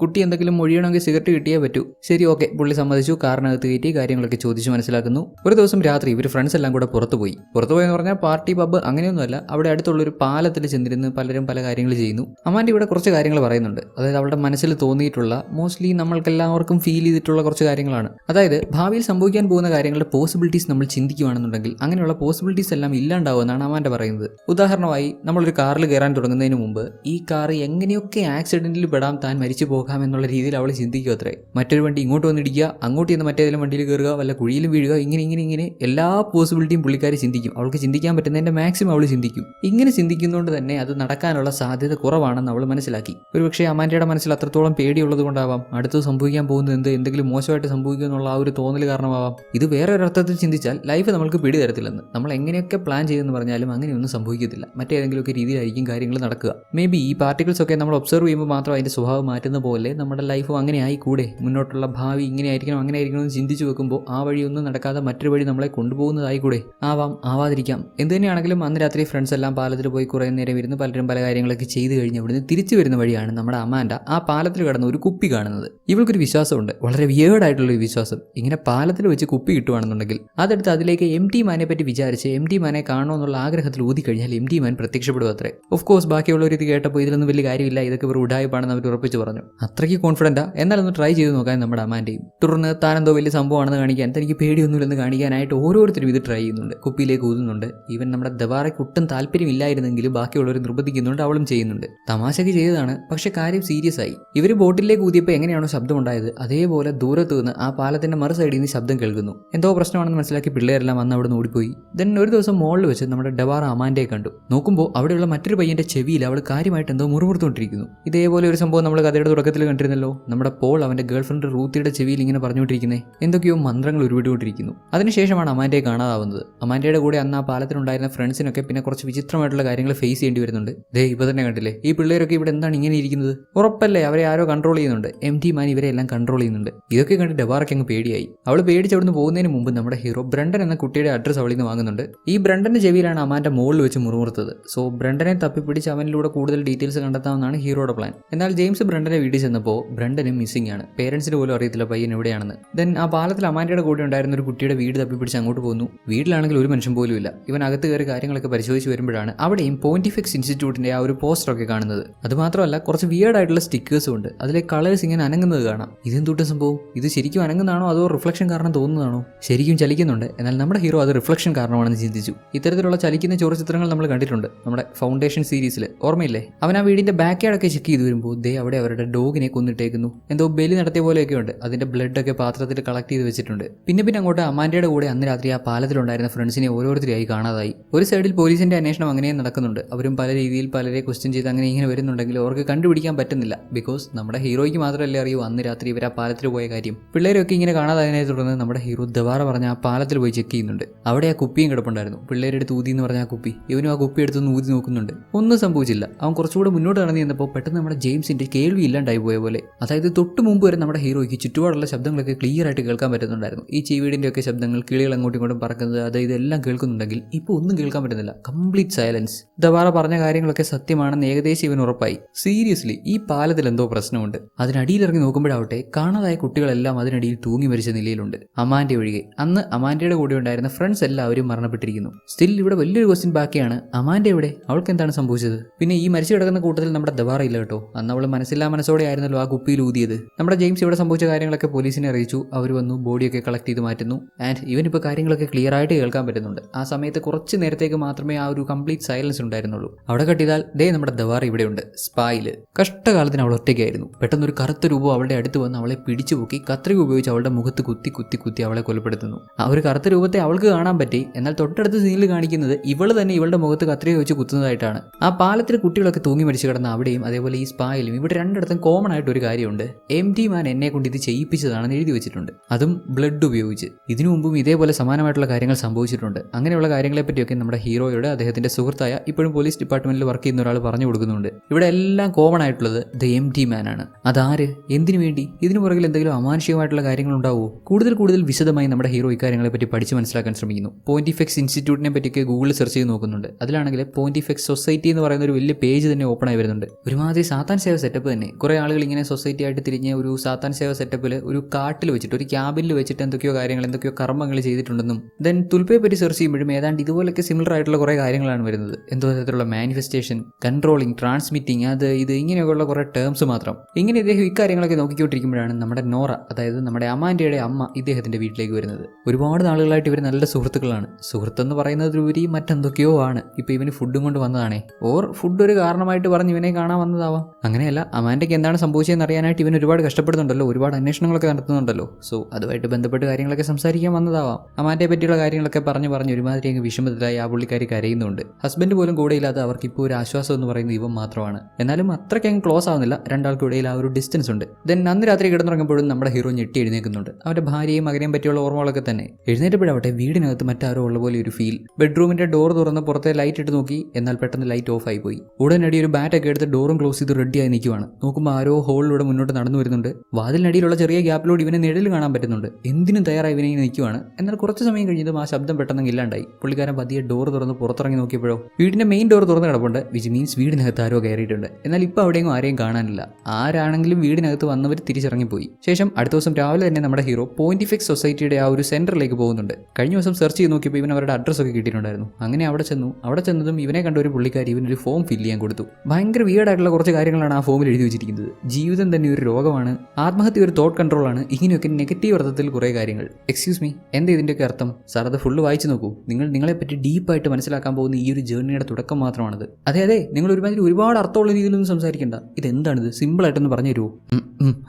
[SPEAKER 1] കുട്ടി എന്തെങ്കിലും മൊഴിയണമെങ്കിൽ സിഗരറ്റ് കിട്ടിയേ പറ്റൂ. ശരി ഓക്കെ. പുള്ളി സമ്മതിച്ചു കാറിനകത്ത് കയറ്റി കാര്യങ്ങളൊക്കെ ചോദിച്ചു മനസ്സിലാക്കുന്നു. ഒരു ദിവസം രാത്രി ഇവർ ഫ്രണ്ട്സ് എല്ലാം കൂടെ പുറത്തു പോയി പുറത്തു പോയെന്ന് പറഞ്ഞാൽ പാർട്ടി പബ്ബ് അങ്ങനെയൊന്നുമല്ല അവിടെ അടുത്തുള്ള ഒരു പാലത്തിൽ ചെന്നിരുന്ന് പലരും പല കാര്യങ്ങൾ ചെയ്യുന്നു. അമ്മാന്റെ ഇവിടെ കുറച്ച് കാര്യങ്ങൾ പറയുന്നുണ്ട്. അതായത് അവളുടെ മനസ്സിൽ തോന്നിയിട്ടുള്ള മോസ്റ്റ്ലി നമ്മൾക്കെല്ലാവർക്കും ഫീൽ ചെയ്തിട്ടുള്ള കുറച്ച് കാര്യങ്ങളാണ്. അതായത് ഭാവിയിൽ സംഭവിക്കാൻ പോകുന്ന കാര്യങ്ങളുടെ പോസിബിലിറ്റീസ് നമ്മൾ ചിന്തിക്കുകയാണെന്നുണ്ടെങ്കിൽ അങ്ങനെയുള്ള പോസിബിലിറ്റീസ് എല്ലാം ഇല്ലാണ്ടാവുമെന്നാണ് അമാന്റെ പറയുന്നത്. ഉദാഹരണമായി നമ്മളൊരു കാറിൽ കയറാൻ തുടങ്ങുന്നതിന് മുമ്പ് ഈ കാർ എങ്ങനെയൊക്കെ ആക്സിഡന്റിൽ പെടാം താൻ മരിച്ചു പോകാം എന്നുള്ള രീതിയിൽ അവൾ ചിന്തിക്കുക അത്രേ മറ്റൊരു വണ്ടി ഇങ്ങോട്ട് വന്നിടിക്കുക അങ്ങോട്ട് ചെന്ന് മറ്റേതെങ്കിലും വണ്ടിയിൽ കയറുക വല്ല കുഴിയിലും വീഴുക ഇങ്ങനെ ഇങ്ങനെ ഇങ്ങനെ എല്ലാ പോസിബിലിറ്റിയും പുള്ളിക്കാരി ചിന്തിക്കും. അവൾക്ക് ചിന്തിക്കാൻ പറ്റുന്നതിന്റെ മാക്സിമം അവൾ ചിന്തിക്കും. ഇങ്ങനെ ചിന്തിക്കുന്നതുകൊണ്ട് തന്നെ അത് നടക്കാനുള്ള സാധ്യത കുറവാണെന്ന് അവൾ മനസ്സിലാക്കി. ഒരുപക്ഷെ അമാൻഡയുടെ മനസ്സിൽ അത്രത്തോളം പേടിയുള്ളത് കൊണ്ടാവാം അടുത്തത് സംഭവിക്കാൻ പോകുന്നത് എന്ത് എന്തെങ്കിലും മോശമായിട്ട് സംഭവിക്കും എന്നുള്ള ആ ഒരു തോന്നൽ കാരണമാവാം. ഇത് വേറെ ഒരർത്ഥത്തിൽ ചിന്തിച്ചാൽ ലൈഫ് നമുക്ക് പിടി തരത്തില്ലെന്ന് നമ്മൾ എങ്ങനെയൊക്കെ പ്ലാൻ ചെയ്തെന്ന് പറഞ്ഞാലും അങ്ങനെയൊന്നും സംഭവിക്കത്തില്ല. മറ്റേതെങ്കിലുമൊക്കെ രീതിയിലായിരിക്കും കാര്യങ്ങൾ നടക്കുക. മേ ബി ഈ പാർട്ടിക്കിൾസ് ഒക്കെ നമ്മൾ ഒബ്സർവ് ചെയ്യുമ്പോൾ മാത്രം അതിന്റെ സ്വഭാവം മാറ്റുന്ന പോലെ നമ്മുടെ ലൈഫും അങ്ങനെ കൂടെ മുന്നോട്ടുള്ള ഭാവി ഇങ്ങനെ ആയിരിക്കണം അങ്ങനെ ആയിരിക്കണം എന്ന് ചിന്തിച്ചു വെക്കുമ്പോൾ ആ വഴിയൊന്നും നടക്കാതെ മറ്റൊരു വഴി നമ്മളെ കൊണ്ടുപോകുന്നതായി കൂടെ ആവാം ആവാതിരിക്കാം. എന്ത് തന്നെയാണെങ്കിലും അന്ന് രാത്രി ഫ്രണ്ട്സ് എല്ലാം പാലത്തിൽ പോയി കുറേ നേരം ഇരുന്ന് പലരും പല കാര്യങ്ങളൊക്കെ ചെയ്ത് കഴിഞ്ഞ് ഇവിടുന്ന് തിരിച്ചു വരുന്ന വഴിയാണ് നമ്മുടെ അമാൻഡ ആ പാലത്തിൽ കിടന്ന ഒരു കുപ്പി കാണുന്നത്. ഇവൾക്കൊരു വിശ്വാസമുണ്ട്. വളരെ വിയേർഡായിട്ടുള്ള ഒരു വിശ്വാസം. ഇങ്ങനെ പാലത്തിൽ വെച്ച് കുപ്പി കിട്ടുവാണെന്നുണ്ടെങ്കിൽ അതെടുത്ത് അതിലേക്ക് എം ടി മാനെ പറ്റി വിചാരിച്ച് എം ടി മാനെ കാണണമെന്നുള്ള ആഗ്രഹത്തിൽ ഊതി കഴിഞ്ഞാൽ എം ടി മാൻ പ്രത്യക്ഷപ്പെടും അത്രേ. ഓഫ് കോഴ്സ് ബാക്കിയുള്ളവർ ഇത് കേട്ടപ്പോൾ ഇതിലൊന്നും വലിയ കാര്യമില്ല. ഇതൊക്കെ ഇവർ ഉടായ്പാണെന്ന് അവർ ഉറപ്പിച്ച് പറഞ്ഞു. അത്രയ്ക്ക് കോൺഫിഡന്റാ എന്നാലൊന്ന് ട്രൈ ചെയ്ത് നോക്കാൻ നമ്മുടെ അമാന്റെയും തുടർന്ന് താനെന്തോ വലിയ സംഭവമാണെന്ന് കാണിക്കാൻ തനിക്ക് പേടിയൊന്നുമില്ലെന്ന് കാണിക്കാനായിട്ട് ഓരോരുത്തരും ഇത് ട്രൈ ചെയ്യുന്നുണ്ട്. കുപ്പിയിലേക്ക് ഊതുന്നുണ്ട്. ഈവൻ നമ്മുടെ ദവാറയ്ക്ക് ഒട്ടും താല്പര്യമില്ലായിരുന്നെങ്കിലും ബാക്കിയുള്ളവർ നിർബന്ധിക്കുന്നുണ്ട് അവളും ചെയ്യുന്നുണ്ട്. തമാശയ്ക്ക് ചെയ്തതാണ് പക്ഷെ കാര്യം സീരിയസ് ആയി. ഇവർ ബോട്ടിലേക്ക് ഊതിയപ്പോൾ എങ്ങനെയാണോ ശബ്ദം ഉണ്ടായത് അതേപോലെ ദൂരത്ത് നിന്ന് ആ പാലത്തിന്റെ മറു സൈഡിൽ നിന്ന് ശബ്ദം കേൾക്കുന്നു. എന്തോ പ്രശ്നമാണെന്ന് മനസ്സിലാക്കി പിള്ളേരെല്ലാം വന്ന് അവിടെ ഓടിപ്പോയി. ദെൻ ഒരു ദിവസം മോളിൽ വെച്ച് നമ്മുടെ ഡവാറ അമാന്റെ കണ്ടു. നോക്കുമ്പോൾ അവിടെയുള്ള മറ്റൊരു പയ്യന്റെ ചെവിയിൽ അവൾ കാര്യമായിട്ട് എന്തോ മുറിവുറുത്തുകൊണ്ടിരിക്കുന്നു ഇതേപോലെ ഒരു സംഭവം നമ്മൾ കഥയുടെ തുടക്കത്തിൽ കണ്ടിരുന്നല്ലോ. നമ്മുടെ പോൾ അവന്റെ ഗേൾഫ്രണ്ട് റൂത്തിയുടെ ചെവിയിൽ ഇങ്ങനെ പറഞ്ഞുകൊണ്ടിരിക്കുന്നത് എന്തൊക്കെയോ മന്ത്രങ്ങൾ ഉരുവിട്ടുകൊണ്ടിരിക്കുന്നു അതിനുശേഷമാണ് അമാന്റെ കാണാതാവുന്നത്. അമാന്റെയുടെ കൂടെ അന്ന് ആ പാലത്തിലുണ്ടായിരുന്ന ഫ്രണ്ട്സിനൊക്കെ പിന്നെ കുറച്ച് വിചിത്രമായിട്ടുള്ള കാര്യങ്ങൾ ഫേസ് ചെയ്യേണ്ടി വരുന്നുണ്ട്. ദേ ഇപ്പോൾ തന്നെ കണ്ടില്ലേ? ഈ പിള്ളേരൊക്കെ ഇവിടെ എന്താണ് ഇങ്ങനെ ഇരിക്കുന്നത്? ഉറപ്പല്ലേ അവരെ ആരോ കൺട്രോൾ ചെയ്യുന്നുണ്ട്. എം ടി മാൻ ഇവരെ എല്ലാം കൺട്രോൾ ചെയ്യുന്നുണ്ട്. ഇതൊക്കെ കണ്ട് ഡെബാർക്ക് അങ്ങ് പേടിയായി. അവൾ പേടിച്ച് അവിടുന്ന് പോകുന്നതിന് മുമ്പ് നമ്മുടെ ഹീറോ ബ്രണ്ടൻ എന്ന കുട്ടിയുടെ അഡ്രസ്സ് അവളിൽ നിന്ന് വാങ്ങുന്നുണ്ട്. ഈ ബ്രണ്ടന്റെ ചെവിയിലാണ് അമാന്റെ മുകളിൽ വെച്ച് മുറിമുറുത്തത്. സോ ബ്രണ്ടനെ തപ്പിപ്പിടിച്ച് അവനിലൂടെ കൂടുതൽ ഡീറ്റെയിൽസ് കണ്ടെത്താമെന്നാണ് ഹീറോയുടെ പ്ലാൻ. എന്നാൽ ജെയിംസ് ബ്രണ്ടനെ വീട്ടിൽ ചെന്നപ്പോൾ ബ്രണ്ടനും മിസ്സിംഗ് ആണ്. പേരൻസിന് പോലും അറിയത്തില്ല പയ്യൻ എവിടെയാണെന്ന് ദെൻ ആ പാലത്തിൽ അമാൻഡയുടെ കൂടെ ഉണ്ടായിരുന്ന ഒരു കുട്ടിയുടെ വീട് തപ്പിപ്പിടിച്ച് അങ്ങോട്ട് പോകുന്നു വീട്ടിലാണെങ്കിൽ ഒരു മനുഷ്യൻ പോലും ഇല്ല. ഇവൻ അകത്ത് കയറി കാര്യങ്ങളൊക്കെ പരിശോധിച്ച് വരുമ്പോഴാണ് അവിടെയും പോയിന്റിഫിക്സ് ഇൻസ്റ്റിറ്റ്യൂട്ടിന്റെ ആ ഒരു പോസ്റ്ററൊക്കെ കാണുന്നത്. അത് മാത്രമല്ല കുറച്ച് വിയേർഡ് ആയിട്ടുള്ള സ്റ്റിക്കേഴ്സും ഉണ്ട്. അതിലെ കളേഴ്സ് ഇങ്ങനെ അനങ്ങുന്നത് കാണാം. ഇതെന്തൊട്ട് സംഭവം? ഇത് ശരിക്കും അനങ്ങുന്നതാണോ അതോ റിഫ്ലക്ഷൻ കാരണം തോന്നുന്നതാണോ? ശരിക്കും ചലിക്കുന്നുണ്ട്. എന്നാൽ നമ്മുടെ ഹീറോ അത് റിഫ്ലക്ഷൻ കാരണമാണെന്ന് ചിന്തിച്ചു. ഇത്തരത്തിലുള്ള ചലിക്കുന്ന ചോറ് ചിത്രങ്ങൾ നമ്മൾ കണ്ടിട്ടുണ്ട് നമ്മുടെ ഫൗണ്ടേഷൻ സീരീസിൽ ഓർമ്മയില്ലേ? അവൻ ആ വീടിന്റെ ബാക്ക് ചെക്ക് ചെയ്ത് വരുമ്പോൾ ദേ അവിടെ അവരുടെ ഡോഗിനെ കൊന്നിട്ടേക്കുന്നു. എന്തോ ബലി നടത്തിയ പോലെയൊക്കെ ഉണ്ട് അതിന്റെ ബ്ലഡ് ഒക്കെ പാത്രത്തിൽ കളക്ട് ചെയ്ത് വെച്ചിട്ടുണ്ട്. പിന്നെ പിന്നെ അങ്ങോട്ട് അമ്മാന്റെ കൂടെ അന്ന് രാത്രി ആ പാലത്തിലുണ്ടായിരുന്ന ഫ്രണ്ട്സിനെ ഓരോരുത്തരെയായി കാണാതായി. ഒരു സൈഡിൽ പോലീസിന്റെ അന്വേഷണം അങ്ങനെ നടക്കുന്നുണ്ട്. അവരും പല രീതിയിൽ പലരെ ക്വസ്റ്റ്യൻ ചെയ്ത് അങ്ങനെ ഇങ്ങനെ വരുന്നുണ്ടെങ്കിൽ അവർക്ക് കണ്ടുപിടിക്കാൻ പറ്റുന്നില്ല. ബിക്കോസ് നമ്മുടെ ഹീറോയ്ക്ക് മാത്രമല്ലേ അറിയൂ അന്ന് രാത്രി ഇവർ ആ പാലത്തിൽ പോയ കാര്യം. പിള്ളേരൊക്കെ ഇങ്ങനെ കാണാതായതിനെ തുടർന്ന് നമ്മുടെ ഹീറോ ദവാറ പറഞ്ഞ ആ പാലത്തിൽ പോയി ചെക്ക് ചെയ്യുന്നുണ്ട്. അവിടെ ആ കുപ്പിയും കിടപ്പുണ്ടായിരുന്നു. പിള്ളേരെടുത്ത് ഊതി എന്ന് പറഞ്ഞ ആ കുപ്പി. ഇവനും ആ കുപ്പി എടുത്ത് ഊതി നോക്കുന്നുണ്ട്. ഒന്നും സംഭവിച്ചില്ല. അവൻ കുറച്ചുകൂടെ മുന്നോട്ട് നടന്നു ചെന്നപ്പോൾ പെട്ടെന്ന് നമ്മുടെ ജെയിംസിന്റെ കേൾവി ഇല്ലാണ്ടായി പോയ പോലെ. അതായത് തൊട്ട് മുമ്പ് വരെ നമ്മുടെ ഹീറോയ്ക്ക് ചുറ്റുപാടുള്ള ശബ്ദങ്ങളൊക്കെ ക്ലിയർ ആയിട്ട് കേൾക്കാൻ പറ്റുന്നുണ്ടായിരുന്നു. ഈ ചീവീടിന്റെ ഒക്കെ ശബ്ദങ്ങൾ കിളികൾ അങ്ങോട്ടും ഇങ്ങോട്ടും പറക്കുന്നത് അത് ഇതെല്ലാം കേൾക്കുന്നുണ്ടെങ്കിൽ ഇപ്പോൾ ഒന്നും കേൾക്കാൻ പറ്റുന്നില്ല. കംപ്ലീറ്റ് സൈലൻസ് ദവാറ പറഞ്ഞ കാര്യങ്ങളൊക്കെ സത്യമാണെന്ന് ഏകദേശം ഇവൻ ഉറപ്പായി. സീരിയസ്ലി ഈ പാലത്തിൽ എന്തോ പ്രശ്നമുണ്ട്. അതിനടിയിൽ ഇറങ്ങി നോക്കുമ്പോഴാവട്ടെ കാണാതായ കുട്ടികളെല്ലാം അതിനടിയിൽ തൂങ്ങി മരിച്ച നിലയിലുണ്ട്. അമാന്റെ ഒഴികെ. അന്ന് അമാന്റെയുടെ കൂടെ ഉണ്ടായിരുന്ന ഫ്രണ്ട്സ് എല്ലാവരും മരണപ്പെട്ടിരിക്കുന്നു. സ്റ്റിൽ ഇവിടെ വലിയൊരു ക്വസ്റ്റ്യൻ ബാക്കിയാണ്. അമാന്റെ എവിടെ? അവൾക്ക് എന്താണ് സംഭവിച്ചത്? പിന്നെ ഈ മരിച്ചു കിടക്കുന്ന കൂട്ടത്തിൽ നമ്മുടെ ദവാറ ഇല്ല കേട്ടോ. അന്ന് അവൾ മനസ്സില്ലാ മനസ്സോടെ ആയിരുന്നല്ലോ ആ കുപ്പിയിൽ ഊതിയത്. നമ്മുടെ ജെയിംസ് ഇവിടെ സംഭവിച്ച കാര്യങ്ങളൊക്കെ പോലീസിനെ അറിയിച്ചു. അവർ വന്നു ബോഡിയൊക്കെ കളക്ട് ചെയ്ത് മാറ്റുന്നു. ആൻഡ് ഇവൻ ഇപ്പോൾ കാര്യങ്ങളൊക്കെ ക്ലിയർ ആയിട്ട് കേൾക്കാൻ പറ്റുന്നുണ്ട്. ആ സമയത്ത് കുറച്ച് നേരത്തേക്ക് മാത്രമേ ആ ഒരു കംപ്ലീറ്റ് സൈലൻസ് ഉണ്ടായിരുന്നുള്ളൂ. അവിടെ കട്ടിയതാൽ ദേ നമ്മുടെ ദവാർ ഇവിടെയുണ്ട് സ്പായിൽ കഷ്ടകാലത്തിന് അവൾ ഒറ്റയ്ക്കായിരുന്നു. പെട്ടെന്ന് ഒരു കറുത്ത രൂപം അവളുടെ അടുത്ത് വന്ന് അവളെ പിടിച്ചു പൊക്കി കത്രിക ഉപയോഗിച്ച് അവളുടെ മുഖത്ത് കുത്തി കുത്തി കുത്തി അവളെ കൊലപ്പെടുത്തുന്നു. ആ ഒരു കറുത്ത രൂപത്തെ അവൾക്ക് കാണാൻ പറ്റി. എന്നാൽ തൊട്ടടുത്ത സീനിൽ കാണിക്കുന്നത് ഇവൾ തന്നെ ഇവളുടെ മുഖത്ത് കത്രിക വെച്ച് കുത്തുന്നതായിട്ടാണ്. ആ പാലത്തിൽ കുട്ടികളൊക്കെ തൂങ്ങി മരിച്ചു കിടന്ന അവിടെയും അതേപോലെ ഈ സ്പായിലും ഇവിടെ രണ്ടിടത്തും കോമൺ ആയിട്ട് ഒരു കാര്യമുണ്ട്. എം ടി മാൻ എന്നെ കൊണ്ട് ഇത് ചെയ്യിപ്പിച്ചതാണെന്ന് എഴുതി വെച്ചിട്ടുണ്ട്. അതും ബ്ലഡ് ഉപയോഗിച്ച്. ഇതിനു മുമ്പും ഇതേപോലെ സമാനമായിട്ടുള്ള കാര്യങ്ങൾ സംഭവിച്ചിട്ടുണ്ട്. അങ്ങനെയുള്ള കാര്യങ്ങളെ പറ്റിയൊക്കെ നമ്മുടെ ഹീറോയോട് അദ്ദേഹത്തിന്റെ സുഹൃത്തായ ഇപ്പോഴും പോലീസ് ഡിപ്പാർട്ട്മെന്റിൽ വർക്ക് ചെയ്യുന്ന ഒരാൾ പറഞ്ഞു കൊടുക്കുന്നുണ്ട്. ഇവിടെ എല്ലാം കോമൺ ആയിട്ടുള്ളത് ദ എം ടി മാൻ ആണ്. അതാര്? എന്തിനു വേണ്ടി? ഇതിനു പുറകിൽ എന്തെങ്കിലും അമാനുഷികമായിട്ടുള്ള കാര്യങ്ങൾ ഉണ്ടാവുമോ കൂടുതൽ കൂടുതൽ വിശദമായി നമ്മുടെ ഹീറോ ഇക്കാര്യങ്ങളെ പറ്റി പഠിച്ച് മനസ്സിലാക്കാൻ ശ്രമിക്കുന്നു. പോയിന്റ് പോയിന്റിഫെക്സ് ഇൻസ്റ്റിറ്റ്യൂട്ടിനെ പറ്റിയൊക്കെ ഗൂഗിളിൽ സെർച്ച് ചെയ്ത് നോക്കുന്നുണ്ട്. അതിലാണെങ്കിൽ പോയിന്റിഫെക്സ് സൊസൈറ്റി എന്ന് പറയുന്ന ഒരു വലിയ പേജ് തന്നെ ഓപ്പൺ ആയി വരുന്നുണ്ട്. ഒരുമാതിരി സാത്താൻ സേവ സെറ്റപ്പ് തന്നെ. കുറെ ആളുകൾ ഇങ്ങനെ സൊസൈറ്റി ആയിട്ട് തിരിഞ്ഞ ഒരു സാത്താൻ സേവ സെറ്റപ്പിൽ ഒരു കാട്ടിൽ വെച്ചിട്ട് ഒരു ക്യാബിനിൽ വെച്ചിട്ട് എന്തൊക്കെയോ കാര്യങ്ങൾ എന്തൊക്കെയോ കർമ്മങ്ങൾ ചെയ്തിട്ടുണ്ടെന്നും ദെൻ തുൽപ്പയെ പറ്റി സെർച്ച് ചെയ്യുമ്പോഴും ഏതാണ്ട് ഇതുപോലൊക്കെ സിമിലർ ആയിട്ടുള്ള കുറേ കാര്യങ്ങളാണ് വരുന്നത്. എന്തോ തരത്തിലുള്ള മാനിഫെസ്റ്റേഷൻ കൺട്രോളിങ് ട്രാൻസ്മിറ്റിംഗ് അത് ഇത് ഇങ്ങനെയൊക്കെയുള്ള കുറേ ടേംസ് മാത്രം. ഇങ്ങനെ ഇദ്ദേഹം ഇക്കാര്യങ്ങളൊക്കെ നോക്കിക്കൊണ്ടിരിക്കുമ്പോഴാണ് നമ്മുടെ നോറ അതായത് നമ്മുടെ അമാന്റെയുടെ അമ്മ ഇദ്ദേഹത്തിന്റെ വീട്ടിലേക്ക് വരുന്നത്. ഒരുപാട് നാളുകളായിട്ട് ഇവർ നല്ല സുഹൃത്തുക്കളാണ്. സുഹൃത്ത് സുഹൃത്തെന്ന് പറയുന്നതിലുപരി മറ്റെന്തൊക്കെയോ ആണ്. ഇപ്പൊ ഇവന് ഫുഡും കൊണ്ട് വന്നതാണേ. ഓർ ഫുഡ് ഒരു കാരണമായിട്ട് പറഞ്ഞ് ഇവനെ കാണാൻ വന്നതാവാം. അങ്ങനെയല്ല അമാന്റെക്ക് എന്താണ് സംഭവിച്ചതെന്ന് അറിയാനായിട്ട് ഇവൻ ഒരുപാട് കഷ്ടപ്പെടുന്നുണ്ടല്ലോ. ഒരുപാട് അന്വേഷണങ്ങളൊക്കെ നടത്തുന്നുണ്ടല്ലോ. സോ അതുമായിട്ട് ബന്ധപ്പെട്ട് കാര്യങ്ങളൊക്കെ സംസാരിക്കാൻ വന്നതാവാം. അമ്മാന്റെ പറ്റിയുള്ള കാര്യങ്ങളൊക്കെ പറഞ്ഞു പറഞ്ഞ് ഒരുമാതിരി അങ്ങ് വിഷമത്തിലായി ആ പുള്ളിക്കാരി കരയുന്നുണ്ട്. ഹസ്ബൻഡ് പോലും കൂടെ ഇല്ലാതെ അവർക്ക് ഇപ്പോൾ ഒരു ആശ്വാസം എന്ന് പറയുന്നത് ഇവൻ മാത്രമാണ്. എന്നാലും അത്രയ്ക്ക് അങ്ങ് ക്ലോസ് ആവുന്നില്ല. രണ്ടാൾക്കും ഇടയിൽ ആ ഒരു ഡിസ്റ്റൻസ് ഉണ്ട്. ദെൻ അന്ന് രാത്രി കിടന്നുറങ്ങുമ്പോഴും നമ്മുടെ ഹീറോ ഞെട്ടി എഴുന്നേൽക്കുന്നുണ്ട്. അവരുടെ ഭാര്യയും മകനെയും പറ്റിയുള്ള ഓർമ്മകളൊക്കെ തന്നെ. എഴുന്നേറ്റപ്പോഴാവട്ടെ വീടിനകത്ത് മറ്റാരോ ഉള്ള പോലെ ഒരു ഫീൽ ബെഡ്റൂമിന്റെ ഡോർ തുറന്ന് പുറത്തെ ലൈറ്റ് ഇട്ട് നോക്കി. എന്നാൽ പെട്ടെന്ന് ലൈറ്റ് ഓഫ് ആയി പോയി. ഉടനടി ഒരു ബാറ്റൊക്കെ എടുത്ത് ഡോറും ക്ലോസ് ചെയ്ത് റെഡിയായി നിൽക്കുവാണ്. നോക്കുമ്പോൾ ആരോ ഹോളിലൂടെ മുന്നോട്ട് നടന്നു വരുന്നുണ്ട്. വാതിലിനടിയിലുള്ള ചെറിയ ഗ്യാപ്പിലൂടെ ഇവനെ നിഴൽ കാണാൻ പറ്റുന്നുണ്ട്. എന്തിനും തയ്യാറായി ഇവനെ നിൽക്കുവാണ്. എന്നാൽ കുറച്ച് സമയം കഴിഞ്ഞതും ആ ശബ്ദം പെട്ടെന്ന് ഇല്ലാണ്ടായി. പുള്ളിക്കാരൻ പതിയെ ഡോർ തുറന്ന് പുറത്തിറങ്ങി നോക്കിയപ്പോഴോ വീടിന്റെ മെയിൻ ഡോർ തുറന്ന് കിടപ്പുണ്ട്. വിച്ച് മീൻസ് വീടിനകത്ത് ആരോ കയറിയിട്ടുണ്ട്. എന്നാൽ ഇപ്പോൾ അവിടെയും ആരെയും കാണാനില്ല. ആരാണെങ്കിലും വീടിനകത്ത് വന്നവർ തിരിച്ചിറങ്ങിപ്പോയി. ശേഷം അടുത്ത ദിവസം രാവിലെ തന്നെ നമ്മുടെ ഹീറോ പോയിന്റിഫിക്സ് സൊസൈറ്റിയുടെ ആ ഒരു സെന്ററിലേക്ക് പോകുന്നുണ്ട്. കഴിഞ്ഞ ദിവസം സെർച്ച് ചെയ്ത് നോക്കിയപ്പോൾ ഇവൻ അവരുടെ അഡ്രസ്സ് ഒക്കെ കിട്ടിയിട്ടുണ്ടായിരുന്നു. അങ്ങനെ അവിടെ ചെന്നു. അവിടെ ചെന്നതും ഇവനെ കണ്ട ഒരു പുള്ളിക്കാരി ഇവനൊരു ഫോം ഫില്ല് ചെയ്യാൻ കൊടുത്തു. ഭയങ്കര വിയേഡായിട്ടുള്ള കുറച്ച് കാര്യങ്ങളാണ് ആ ഫോമിൽ എഴുതി വെച്ചിരിക്കുന്നത്. ജീവിതം തന്നെ ഒരു രോഗമാണ്. ആത്മഹത്യ ഒരു തോട്ട് കൺട്രോളാണ് ഇങ്ങനെയൊക്കെ നെഗറ്റീവ് അർത്ഥത്തിൽ കുറേ കാര്യങ്ങൾ. എക്സ്ക്യൂസ് മീ എന്താ ഇതിന്റെയൊക്കെ അർത്ഥം? സാർ അത് ഫുള്ള് വായിച്ചു നോക്കൂ. നിങ്ങൾ നിങ്ങളെ നിങ്ങളെപ്പറ്റി ഡീപ്പായിട്ട് മനസ്സിലാക്കാൻ പോകുന്ന ഈ ഒരു ജേർണിയുടെ തുടക്കം മാത്രമാണത്. അതെ അതെ നിങ്ങൾ ഒരുമാതിരി ഒരുപാട് അർത്ഥമുള്ള രീതിയിലൊന്നും സംസാരിക്കണ്ട. ഇതെന്താണിത് സിമ്പിളായിട്ടൊന്ന് പറഞ്ഞു തരുമോ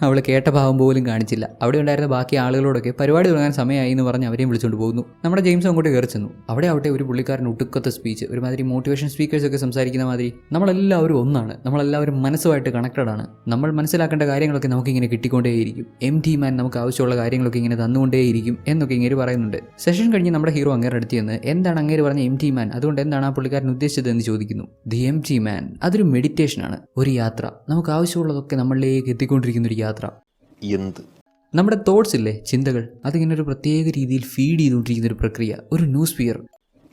[SPEAKER 1] അവൾ കേട്ട ഭാവം പോലും കാണിച്ചില്ല. അവിടെ ഉണ്ടായിരുന്ന ബാക്കി ആളുകളോടൊക്കെ പരിപാടി തുടങ്ങാൻ സമയമായി എന്ന് പറഞ്ഞ് അവരെയും വിളിച്ചുകൊണ്ട് പോകുന്നു. നമ്മുടെ ജെയിംസ് അങ്ങോട്ട് കയറി ചെന്നു. അവിടെ ആവട്ടെ ഒരു പുള്ളിക്കാരൻ ഒടുക്കത്തെ സ്പീച്ച് ഒരുമാതിരി മോട്ടിവേഷൻ സ്പീക്കേഴ്സ് ഒക്കെ സംസാരിക്കുന്ന മാതിരി. നമ്മളെല്ലാവരും ഒന്നാണ്. നമ്മളെല്ലാവരും മനസ്സുമായിട്ട് കണക്റ്റഡ് ആണ്. നമ്മൾ മനസ്സിലാക്കേണ്ട കാര്യങ്ങളൊക്കെ നമുക്കിങ്ങനെ കിട്ടിക്കൊണ്ടേയിരിക്കും. എം ടി മാൻ നമുക്ക് ആവശ്യമുള്ള കാര്യങ്ങളൊക്കെ ഇങ്ങനെ തന്നുകൊണ്ടേയിരിക്കും എന്നൊക്കെ ഇങ്ങനെ പറയുന്നുണ്ട്. സെഷൻ കഴിഞ്ഞ് നമ്മുടെ ഹീറോ അങ്ങേരെ അടുത്ത് ചെന്ന് എന്താണ് അങ്ങേര് പറഞ്ഞ എം ടി മാൻ അതുകൊണ്ട് എന്താണ് ആ പുള്ളിക്കാരൻ ഉദ്ദേശിച്ചത്? എന്ന് ചോദിക്കുന്നു. ദി എം ടി മാൻ അതൊരു മെഡിറ്റേഷനാണ് ഒരു യാത്ര. നമുക്ക് ആവശ്യമുള്ളതൊക്കെ നമ്മളിലേക്ക് എത്തിക്കൊണ്ടിരിക്കുന്ന ഒരു യാത്ര.
[SPEAKER 2] എന്ത്?
[SPEAKER 1] നമ്മുടെ തോട്ട്സ് ഇല്ലേ? ചിന്തകൾ. അതിങ്ങനെ ഒരു പ്രത്യേക രീതിയിൽ ഫീഡ് ചെയ്തുകൊണ്ടിരിക്കുന്ന ഒരു പ്രക്രിയ. ഒരു ന്യൂസ് ഫിയർ